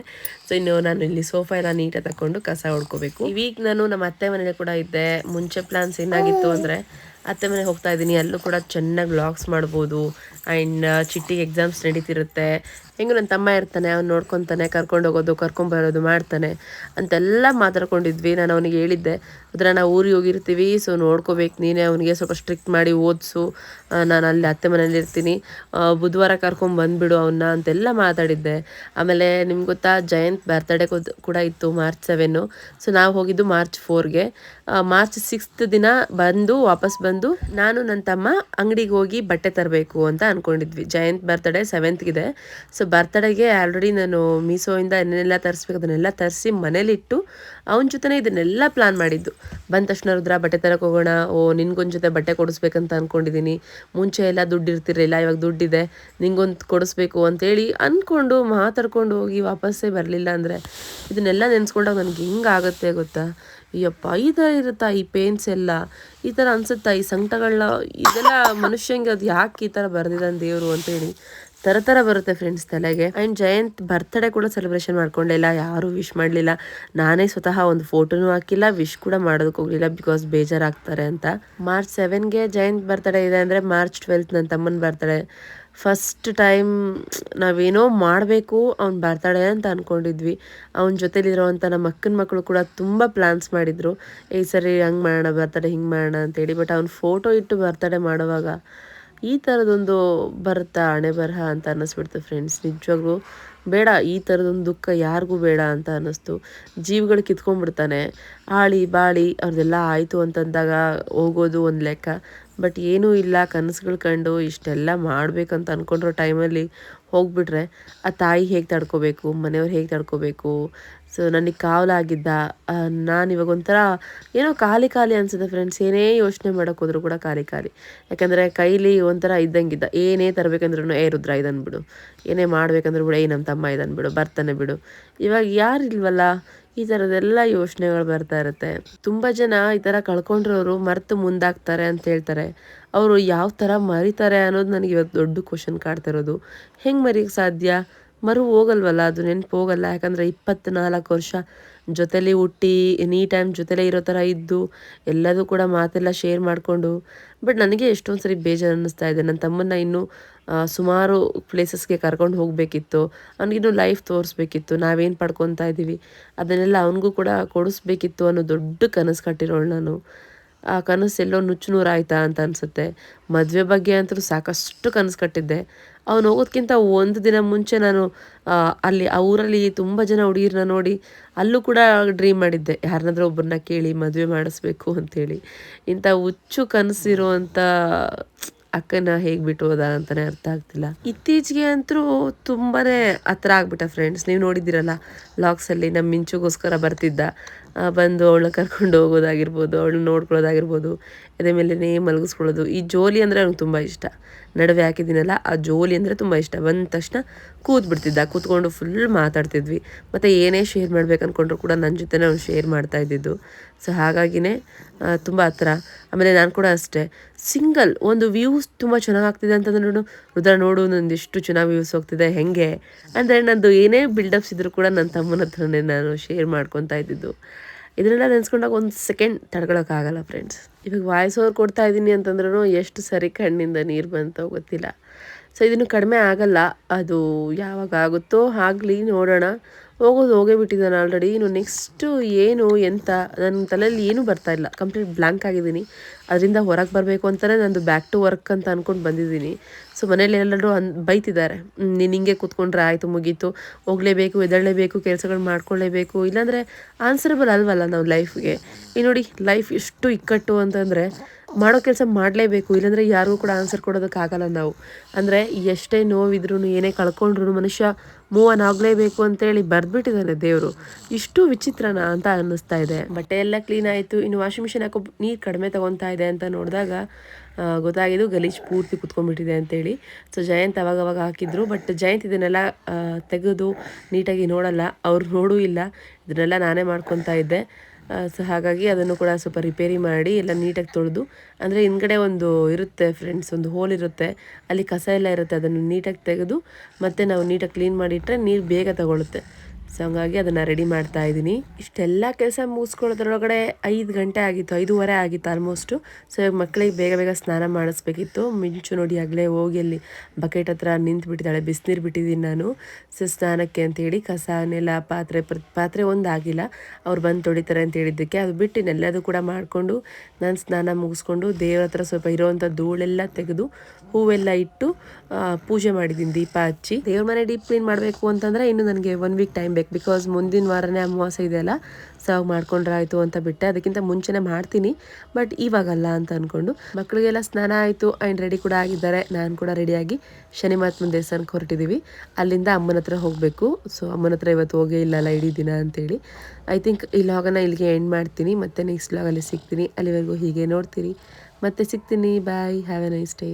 [SPEAKER 1] ಸೊ ಇನ್ನು ನಾನು ಇಲ್ಲಿ ಸೋಫಾ ಎಲ್ಲ ನೀಟಾಗಿ ತಗೊಂಡು ಕಸ ಹೊಡ್ಕೋಬೇಕು. ಈ ವೀಕ್ ನಾನು ನಮ್ಮ ಅತ್ತೆ ಮನೇಲಿ ಕೂಡ ಇದ್ದೆ. ಮುಂಚೆ ಪ್ಲಾನ್ಸ್ ಏನಾಗಿತ್ತು ಅಂದರೆ ಅತ್ತೆ ಮನೆಗೆ ಹೋಗ್ತಾ ಇದ್ದೀನಿ. ಅಲ್ಲೂ ಕೂಡ ಚೆನ್ನಾಗಿ ವ್ಲಾಗ್ಸ್ ಮಾಡ್ಬೋದು. ಆ್ಯಂಡ್ ಚಿಟ್ಟಿಗೆ ಎಕ್ಸಾಮ್ಸ್ ನಡೀತಿರುತ್ತೆ. ಹೆಂಗೂ ನನ್ನ ತಮ್ಮ ಇರ್ತಾನೆ, ಅವ್ನು ನೋಡ್ಕೊತಾನೆ, ಕರ್ಕೊಂಡು ಹೋಗೋದು ಕರ್ಕೊಂಬರೋದು ಮಾಡ್ತಾನೆ. ಅಂತೆಲ್ಲ ಮಾತಾಡ್ಕೊಂಡಿದ್ವಿ. ನಾನು ಅವನಿಗೆ ಹೇಳಿದ್ದೆ ಅದರ ನಾವು ಊರಿಗೆ ಹೋಗಿರ್ತೀವಿ ಸೊ ನೋಡ್ಕೋಬೇಕು ನೀನೇ, ಅವನಿಗೆ ಸ್ವಲ್ಪ ಸ್ಟ್ರಿಕ್ಟ್ ಮಾಡಿ ಓದಿಸು. ನಾನು ಅಲ್ಲಿ ಅತ್ತೆ ಮನೇಲಿ ಇರ್ತೀನಿ. ಬುಧವಾರ ಕರ್ಕೊಂಡು ಬಂದುಬಿಡು ಅವನ್ನ ಅಂತೆಲ್ಲ ಮಾತಾಡಿದ್ದೆ. ಆಮೇಲೆ ನಿಮ್ಗೆ ಗೊತ್ತಾ, ಜಯಂತ್ ಬರ್ತಡೇ ಕೂಡ ಇತ್ತು ಮಾರ್ಚ್ ಸೆವೆನ್ನು ಸೊ ನಾವು ಹೋಗಿದ್ದು ಮಾರ್ಚ್ ಫೋರ್ಗೆ ಮಾರ್ಚ್ ಸಿಕ್ಸ್ತ್ ದಿನ ಬಂದು, ವಾಪಸ್ ಬಂದು ನಾನು ನನ್ನ ತಮ್ಮ ಅಂಗಡಿಗೆ ಹೋಗಿ ಬಟ್ಟೆ ತರಬೇಕು ಅಂತ ಅಂದ್ಕೊಂಡಿದ್ವಿ ಜಯಂತ್ ಬರ್ತಡೇ ಸೆವೆಂತ್ಗಿದೆ ಸೊ ಬರ್ತಡೇಗೆ ಆಲ್ರೆಡಿ ನಾನು ಮೀಸೋಯಿಂದ ಏನೆಲ್ಲ ತರಿಸ್ಬೇಕು, ಅದನ್ನೆಲ್ಲ ತರಿಸಿ ಮನೇಲಿಟ್ಟು ಅವನ ಜೊತೆನೇ ಇದನ್ನೆಲ್ಲ ಪ್ಲಾನ್ ಮಾಡಿದ್ದು. ಬಂದ ತಕ್ಷಣ ರುದ್ರ ಬಟ್ಟೆ ತರಕ್ಕೆ ಹೋಗೋಣ, ಓ, ನಿನ್ಗೊಂದು ಜೊತೆ ಬಟ್ಟೆ ಕೊಡಿಸ್ಬೇಕಂತ ಅಂದ್ಕೊಂಡಿದ್ದೀನಿ ಮುಂಚೆ ಎಲ್ಲ ದುಡ್ಡು ಇರ್ತಿರಲಿಲ್ಲ, ಇವಾಗ ದುಡ್ಡಿದೆ ನಿಂಗೊಂದು ಕೊಡಿಸ್ಬೇಕು ಅಂತೇಳಿ ಅಂದ್ಕೊಂಡು ಮಾತಾಡ್ಕೊಂಡು ಹೋಗಿ ವಾಪಸ್ಸೇ ಬರಲಿಲ್ಲ ಅಂದರೆ ಇದನ್ನೆಲ್ಲ ನೆನೆಸ್ಕೊಂಡಾಗ ನನಗೆ ಹೆಂಗಾಗುತ್ತೆ ಗೊತ್ತಾ? ಅಯ್ಯಪ್ಪ, ಈ ಥರ ಇರುತ್ತಾ ಈ ಪೇನ್ಸ್ ಎಲ್ಲ? ಈ ಥರ ಅನ್ಸುತ್ತಾ ಈ ಸಂಕಟಗಳನ್ನ ಇದೆಲ್ಲ ಮನುಷ್ಯಂಗೆ ಅದು ಯಾಕೆ ಈ ಥರ ಬರೆದಿದ್ದಾನೆ ದೇವರು ಅಂತೇಳಿ. ಥರ ತರ ಬರುತ್ತೆ ಫ್ರೆಂಡ್ಸ್ ತಲೆಗೆ. ಅಂಡ್ ಜಯಂತ್ ಬರ್ತ್ಡೇ ಕೂಡ ಸೆಲೆಬ್ರೇಷನ್ ಮಾಡ್ಕೊಂಡಿಲ್ಲ ಯಾರೂ ವಿಶ್ ಮಾಡಲಿಲ್ಲ. ನಾನೇ ಸ್ವತಃ ಒಂದು ಫೋಟೋನೂ ಹಾಕಿಲ್ಲ ವಿಶ್ ಕೂಡ ಮಾಡೋದಕ್ಕೆ ಹೋಗಲಿಲ್ಲ ಬಿಕಾಸ್ ಬೇಜಾರಾಗ್ತಾರೆ ಅಂತ. ಮಾರ್ಚ್ ಸೆವೆನ್ಗೆ ಜಯಂತ್ ಬರ್ತ್ಡೇ ಇದೆ ಅಂದರೆ ಮಾರ್ಚ್ ಟ್ವೆಲ್ತ್ ನನ್ನ ತಮ್ಮನ ಬರ್ತ್ಡೇ ಫಸ್ಟ್ ಟೈಮ್ ನಾವೇನೋ ಮಾಡಬೇಕು ಅವ್ನ ಬರ್ತಡೇ ಅಂತ ಅಂದ್ಕೊಂಡಿದ್ವಿ ಅವನ ಜೊತೆಲಿರೋವಂಥ ನಮ್ಮ ಅಕ್ಕನ ಮಕ್ಕಳು ಕೂಡ ತುಂಬ ಪ್ಲ್ಯಾನ್ಸ್ ಮಾಡಿದರು. ಈ ಸರಿ, ಹಂಗೆ ಮಾಡೋಣ ಬರ್ತಡೆ ಹಿಂಗೆ ಮಾಡೋಣ ಅಂತೇಳಿ ಬಟ್ ಅವ್ನ ಫೋಟೋ ಇಟ್ಟು ಬರ್ತಡೇ ಮಾಡುವಾಗ ಈ ಥರದೊಂದು ಬರುತ್ತಾ ಹಣೆ ಬರಹ ಅಂತ ಅನ್ನಿಸ್ಬಿಡ್ತು ಫ್ರೆಂಡ್ಸ್ ನಿಜವಾಗ್ಲೂ ಬೇಡ, ಈ ಥರದೊಂದು ದುಃಖ ಯಾರಿಗೂ ಬೇಡ ಅಂತ ಅನ್ನಿಸ್ತು. ಜೀವಗಳು ಕಿತ್ಕೊಂಡ್ಬಿಡ್ತಾನೆ. ಆಳಿ ಬಾಳಿ ಅವ್ರದ್ದೆಲ್ಲ ಆಯಿತು ಅಂತಂದಾಗ ಹೋಗೋದು ಒಂದು ಲೆಕ್ಕ. ಬಟ್ ಏನೂ ಇಲ್ಲ, ಕನಸುಗಳು ಕಂಡು ಇಷ್ಟೆಲ್ಲ ಮಾಡಬೇಕಂತ ಅಂದ್ಕೊಂಡಿರೋ ಟೈಮಲ್ಲಿ ಹೋಗ್ಬಿಟ್ರೆ ಆ ತಾಯಿ ಹೇಗೆ ತಡ್ಕೋಬೇಕು, ಮನೆಯವ್ರು ಹೇಗೆ ತಡ್ಕೋಬೇಕು ಸೊ ನನಗೆ ಕಾವಲಾಗಿದ್ದ ನಾನು ಇವಾಗ ಒಂಥರ ಏನೋ ಖಾಲಿ ಖಾಲಿ ಅನ್ಸುತ್ತೆ ಫ್ರೆಂಡ್ಸ್ ಏನೇ ಯೋಚನೆ ಮಾಡೋಕೆ ಹೋದರೂ ಕೂಡ ಖಾಲಿ ಖಾಲಿ. ಯಾಕಂದರೆ ಕೈಲಿ ಒಂಥರ ಇದ್ದಂಗಿದ್ದ. ಏನೇ ತರಬೇಕಂದ್ರೂ ಏ, ರುದ್ರ ಇದನ್ನು ಬಿಡು. ಏನೇ ಮಾಡಬೇಕಂದ್ರೂ ಬಿಡು. ಏ ನಮ್ಮ ತಮ್ಮ ಇದನ್ನು ಬಿಡು. ಬರ್ತಾನೆ ಬಿಡು. ಇವಾಗ ಯಾರು ಇಲ್ವಲ್ಲ, ಈ ಥರದ್ದೆಲ್ಲ ಯೋಚನೆಗಳು ಬರ್ತಾ ಇರುತ್ತೆ. ತುಂಬ ಜನ ಈ ಥರ ಕಳ್ಕೊಂಡಿರೋರು ಮರೆತು ಮುಂದಾಗ್ತಾರೆ ಅಂತ ಹೇಳ್ತಾರೆ. ಅವರು ಯಾವ ಥರ ಮರಿತಾರೆ ಅನ್ನೋದು ನನಗೆ ಇವತ್ತು ದೊಡ್ಡ ಕ್ವಶನ್ ಕಾಡ್ತಿರೋದು ಹೆಂಗೆ ಮರಿಯೋಕ್ಕೆ ಸಾಧ್ಯ? ಮರು ಹೋಗಲ್ವಲ್ಲ, ಅದು ನೆನಪು ಹೋಗಲ್ಲ. ಯಾಕಂದರೆ ಇಪ್ಪತ್ನಾಲ್ಕು ವರ್ಷ ಜೊತೆಲಿ ಹುಟ್ಟಿ, ಎನಿ ಟೈಮ್ ಜೊತೆಲೇ ಇರೋ ಥರ ಇದ್ದು, ಎಲ್ಲದೂ ಕೂಡ ಮಾತೆಲ್ಲ ಶೇರ್ ಮಾಡಿಕೊಂಡು. ಬಟ್ ನನಗೆ ಎಷ್ಟೊಂದು ಸರಿ ಬೇಜಾರು ಅನ್ನಿಸ್ತಾ ಇದೆ. ನನ್ನ ತಮ್ಮನ್ನ ಇನ್ನೂ ಸುಮಾರು ಪ್ಲೇಸಸ್ಗೆ ಕರ್ಕೊಂಡು ಹೋಗಬೇಕಿತ್ತು. ಅವ್ನಿಗಿನ್ನೂ ಲೈಫ್ ತೋರಿಸ್ಬೇಕಿತ್ತು. ನಾವೇನು ಪಡ್ಕೊತಾ ಇದ್ದೀವಿ ಅದನ್ನೆಲ್ಲ ಅವನಿಗೂ ಕೂಡ ಕೊಡಿಸ್ಬೇಕಿತ್ತು ಅನ್ನೋ ದೊಡ್ಡ ಕನಸು ಕಟ್ಟಿರೋಳು ನಾನು. ಆ ಕನಸು ಎಲ್ಲೋ ನುಚ್ಚು ನೂರಾಯ್ತಾ ಅಂತ ಅನಿಸುತ್ತೆ. ಮದುವೆ ಬಗ್ಗೆ ಅಂತಲೂ ಸಾಕಷ್ಟು ಕನಸು ಕಟ್ಟಿದ್ದೆ. ಅವನು ಹೋಗೋದಕ್ಕಿಂತ ಒಂದು ದಿನ ಮುಂಚೆ ನಾನು ಅಲ್ಲಿ, ಆ ಊರಲ್ಲಿ ತುಂಬ ಜನ ಹುಡುಗಿರನ್ನ ನೋಡಿ ಅಲ್ಲೂ ಕೂಡ ಡ್ರೀಮ್ ಮಾಡಿದ್ದೆ. ಯಾರನ್ನಾದ್ರೂ ಒಬ್ಬರನ್ನ ಕೇಳಿ ಮದುವೆ ಮಾಡಿಸ್ಬೇಕು ಅಂತೇಳಿ. ಇಂಥ ಹುಚ್ಚು ಕನಸಿರುವಂಥ ಅಕ್ಕನ ಹೇಗೆ ಬಿಟ್ಟು ಹೋದ ಅಂತಲೇ ಅರ್ಥ ಆಗ್ತಿಲ್ಲ. ಇತ್ತೀಚೆಗೆ ಅಂತೂ ತುಂಬಾ ಹತ್ರ ಆಗ್ಬಿಟ್ಟ ಫ್ರೆಂಡ್ಸ್ ನೀವು ನೋಡಿದ್ದೀರಲ್ಲ ಲಾಕ್ಸಲ್ಲಿ ನಮ್ಮ ಮಿಂಚುಗೋಸ್ಕರ ಬರ್ತಿದ್ದ. ಬಂದು ಅವಳನ್ನ ಕರ್ಕೊಂಡು ಹೋಗೋದಾಗಿರ್ಬೋದು, ಅವಳನ್ನ ನೋಡ್ಕೊಳ್ಳೋದಾಗಿರ್ಬೋದು. ಅದೇ ಮೇಲೇ ಮಲಗಿಸ್ಕೊಳ್ಳೋದು. ಈ ಜೋಲಿ ಅಂದರೆ ಅವ್ನಿಗೆ ತುಂಬ ಇಷ್ಟ. ನಡುವೆ ಹಾಕಿದ್ದೀನಲ್ಲ, ಆ ಜೋಲಿ ಅಂದರೆ ತುಂಬ ಇಷ್ಟ. ಬಂದ ತಕ್ಷಣ ಕೂತ್ ಬಿಡ್ತಿದ್ದೆ ಕೂತ್ಕೊಂಡು ಫುಲ್ ಮಾತಾಡ್ತಿದ್ವಿ. ಮತ್ತು ಏನೇ ಶೇರ್ ಮಾಡ್ಬೇಕು ಅಂದ್ಕೊಂಡ್ರು ಕೂಡ ನನ್ನ ಜೊತೆನೇ ಅವ್ನು ಶೇರ್ ಮಾಡ್ತಾ ಇದ್ದಿದ್ದು. ಸೊ ಹಾಗಾಗಿನೇ ತುಂಬ ಹತ್ರ. ಆಮೇಲೆ ನಾನು ಕೂಡ ಅಷ್ಟೇ. ಸಿಂಗಲ್ ಒಂದು ವ್ಯೂಸ್ ತುಂಬ ಚೆನ್ನಾಗಿ ಆಗ್ತಿದೆ ಅಂತಂದ್ರೆ ನೋಡು. ರುದ್ರ ನೋಡು, ನಂದು ಚೆನ್ನಾಗಿ ವ್ಯೂಸ್ ಹೋಗ್ತಿದೆ. ಹೆಂಗೆ? ಅಂದರೆ ನಂದು ಏನೇ ಬಿಲ್ಡಪ್ಸ್ ಇದ್ದರೂ ಕೂಡ ನನ್ನ ತಮ್ಮನ ಹತ್ರನೇ ನಾನು ಶೇರ್ ಮಾಡ್ಕೊತಾ ಇದ್ದಿದ್ದು. ಇದನ್ನೆಲ್ಲ ನೆನೆಸ್ಕೊಂಡಾಗ ಒಂದು ಸೆಕೆಂಡ್ ತಡ್ಕೊಳಕ್ಕಾಗಲ್ಲ ಫ್ರೆಂಡ್ಸ್ ಇವಾಗ ವಾಯ್ಸ್ ಓವರ್ ಕೊಡ್ತಾ ಇದ್ದೀನಿ ಅಂತಂದ್ರೂ ಎಷ್ಟು ಸರಿ ಕಣ್ಣಿಂದ ನೀರು ಬಂತೋ ಗೊತ್ತಿಲ್ಲ. ಸೊ ಇದನ್ನು ಕಡಿಮೆ ಆಗಲ್ಲ. ಅದು ಯಾವಾಗ ಆಗುತ್ತೋ ಆಗಲಿ ನೋಡೋಣ. ಹೋಗೋದು ಹೋಗೇ ಬಿಟ್ಟಿದ್ದಾನೆ ಆಲ್ರೆಡಿ ಇನ್ನು ನೆಕ್ಸ್ಟು ಏನು ಎಂತ ನನ್ನ ತಲೆಯಲ್ಲಿ ಏನೂ ಬರ್ತಾ ಇಲ್ಲ. ಕಂಪ್ಲೀಟ್ ಬ್ಲ್ಯಾಂಕ್ ಆಗಿದ್ದೀನಿ. ಅದರಿಂದ ಹೊರಗೆ ಬರಬೇಕು ಅಂತಲೇ ನಂದು ಬ್ಯಾಕ್ ಟು ವರ್ಕ್ ಅಂತ ಅಂದ್ಕೊಂಡು ಬಂದಿದ್ದೀನಿ. ಸೊ ಮನೇಲಿ ಎಲ್ಲರೂ ಅನ್ ಬೈತಿದ್ದಾರೆ. "ಹ್ಮ್, ನೀನು ಹಿಂಗೆ ಕೂತ್ಕೊಂಡ್ರೆ ಆಯಿತು ಮುಗೀತು. ಹೋಗಲೇಬೇಕು ಎದಳಲೇಬೇಕು ಕೆಲಸಗಳು ಮಾಡ್ಕೊಳ್ಳೇಬೇಕು ಇಲ್ಲಾಂದರೆ ಆನ್ಸರಬಲ್ ಅಲ್ವಲ್ಲ ನಾವು ಲೈಫ್ಗೆ ಈ ನೋಡಿ ಲೈಫ್ ಎಷ್ಟು ಇಕ್ಕಟ್ಟು ಅಂತಂದರೆ ಮಾಡೋ ಕೆಲಸ ಮಾಡಲೇಬೇಕು. ಇಲ್ಲಾಂದರೆ ಯಾರಿಗೂ ಕೂಡ ಆನ್ಸರ್ ಕೊಡೋದಕ್ಕಾಗಲ್ಲ ನಾವು. ಅಂದರೆ ಎಷ್ಟೇ ನೋವಿದ್ರೂ ಏನೇ ಕಳ್ಕೊಂಡ್ರು ಮನುಷ್ಯ ಮೂವ್ ಆನ್ ಆಗಲೇಬೇಕು ಅಂತೇಳಿ ಬರೆದ್ಬಿಟ್ಟಿದ್ದಾನೆ ದೇವರು. ಇಷ್ಟು ವಿಚಿತ್ರನ ಅಂತ ಅನ್ನಿಸ್ತಾ ಇದೆ. ಬಟ್ಟೆ ಎಲ್ಲ ಕ್ಲೀನ್ ಆಯಿತು. ಇನ್ನು ವಾಷಿಂಗ್ ಮಿಷಿನ್ ಹಾಕೋ ನೀರು ಕಡಿಮೆ ತಗೊತಾ ಇದೆ ಅಂತ ನೋಡಿದಾಗ ಗೊತ್ತಾಗಿದ್ದು ಗಲೀಜು ಪೂರ್ತಿ ಕುತ್ಕೊಂಡ್ಬಿಟ್ಟಿದೆ ಅಂತೇಳಿ. ಸೊ ಜಯಂತ್ ಅವಾಗ ಅವಾಗ ಹಾಕಿದ್ರು. ಬಟ್ ಜಯಂತ್ ಇದನ್ನೆಲ್ಲ ತೆಗೆದು ನೀಟಾಗಿ ನೋಡಲ್ಲ. ಅವ್ರು ನೋಡೂ ಇಲ್ಲ. ಇದನ್ನೆಲ್ಲ ನಾನೇ ಮಾಡ್ಕೊತಾ ಇದ್ದೆ. ಸೊ ಹಾಗಾಗಿ ಅದನ್ನು ಕೂಡ ಸ್ವಲ್ಪ ರಿಪೇರಿ ಮಾಡಿ ಎಲ್ಲ ನೀಟಾಗಿ ತೊಳೆದು, ಅಂದರೆ ಹಿಂದ್ಗಡೆ ಒಂದು ಇರುತ್ತೆ ಫ್ರೆಂಡ್ಸ್ ಒಂದು ಹೋಲ್ ಇರುತ್ತೆ, ಅಲ್ಲಿ ಕಸ ಎಲ್ಲ ಇರುತ್ತೆ, ಅದನ್ನು ನೀಟಾಗಿ ತೆಗೆದು ಮತ್ತೆ ನಾವು ನೀಟಾಗಿ ಕ್ಲೀನ್ ಮಾಡಿಟ್ರೆ ನೀರು ಬೇಗ ತಗೊಳುತ್ತೆ. ಸೊ ಹಂಗಾಗಿ ಅದನ್ನು ರೆಡಿ ಮಾಡ್ತಾ ಇದ್ದೀನಿ. ಇಷ್ಟೆಲ್ಲ ಕೆಲಸ ಮುಗಿಸ್ಕೊಳ್ಳೋದ್ರೊಳಗಡೆ ಐದು ಗಂಟೆ ಆಗಿತ್ತು, ಐದೂವರೆ ಆಗಿತ್ತು ಆಲ್ಮೋಸ್ಟು ಸೊ ಮಕ್ಕಳಿಗೆ ಬೇಗ ಬೇಗ ಸ್ನಾನ ಮಾಡಿಸ್ಬೇಕಿತ್ತು. ಮಿಂಚು ನೋಡಿ ಆಗಲೇ ಹೋಗಿ ಅಲ್ಲಿ ಬಕೆಟ್ ಹತ್ರ ನಿಂತು ಬಿಟ್ಟಿದ್ದಾಳೆ ಬಿಸಿನೀರು ಬಿಟ್ಟಿದ್ದೀನಿ ನಾನು. ಸೊ ಸ್ನಾನಕ್ಕೆ ಅಂತೇಳಿ ಕಸ, ನೆಲ, ಪಾತ್ರೆ ಪ್ರ ಪಾತ್ರೆ ಒಂದು ಆಗಿಲ್ಲ ಅವ್ರು ಬಂದು ತೊಳಿತಾರೆ ಅಂತ ಹೇಳಿದ್ದಕ್ಕೆ ಅದು ಬಿಟ್ಟು ಇನ್ನೆಲ್ಲದೂ ಕೂಡ ಮಾಡಿಕೊಂಡು ನಾನು ಸ್ನಾನ ಮುಗಿಸ್ಕೊಂಡು ದೇವ್ರ ಹತ್ರ ಸ್ವಲ್ಪ ಇರೋವಂಥ ಧೂಳೆಲ್ಲ ತೆಗೆದು ಹೂವೆಲ್ಲ ಇಟ್ಟು ಪೂಜೆ ಮಾಡಿದ್ದೀನಿ ದೀಪ ಹಚ್ಚಿ. ದೇವ್ರ ಮನೆ ಡೀಪ್ ಕ್ಲೀನ್ ಮಾಡಬೇಕು ಅಂತಂದರೆ ಇನ್ನು ನನಗೆ ಒನ್ ವೀಕ್ ಟೈಮ್ ಬೇಕು ಬಿಕಾಸ್ ಮುಂದಿನ ವಾರನೇ ಅಮಾವಾಸ್ಯೆ ಇದೆಯಲ್ಲ ಅವಾಗ ಮಾಡ್ಕೊಂಡ್ರೆ ಆಯಿತು ಅಂತ ಬಿಟ್ಟೆ. ಅದಕ್ಕಿಂತ ಮುಂಚೆನೇ ಮಾಡ್ತೀನಿ. ಬಟ್ ಇವಾಗಲ್ಲ ಅಂತ ಅಂದ್ಕೊಂಡು ಮಕ್ಕಳಿಗೆಲ್ಲ ಸ್ನಾನ ಆಯಿತು ಆ್ಯಂಡ್ ರೆಡಿ ಕೂಡ ಆಗಿದ್ದಾರೆ. ನಾನು ಕೂಡ ರೆಡಿಯಾಗಿ ಶನಿ ಮಹಾತ್ಮನ ದೇವಸ್ಥಾನಕ್ಕೆ ಹೊರಟಿದ್ದೀವಿ ಅಲ್ಲಿಂದ ಅಮ್ಮನ ಹತ್ರ ಹೋಗಬೇಕು. ಸೊ ಅಮ್ಮನ ಹತ್ರ ಇವತ್ತು ಹೋಗೇ ಇಲ್ಲಲ್ಲ ಇಡೀ ದಿನ ಅಂತೇಳಿ. ಐ ಥಿಂಕ್ ಈ ಲಾಗನ್ನ ಇಲ್ಲಿಗೆ ಎಂಡ್ ಮಾಡ್ತೀನಿ. ಮತ್ತು ನೆಕ್ಸ್ಟ್ ಲಾಗಲ್ಲಿ ಸಿಗ್ತೀನಿ. ಅಲ್ಲಿವರೆಗೂ ಹೀಗೆ ನೋಡ್ತೀರಿ. ಮತ್ತೆ ಸಿಗ್ತೀನಿ. Bye have a nice day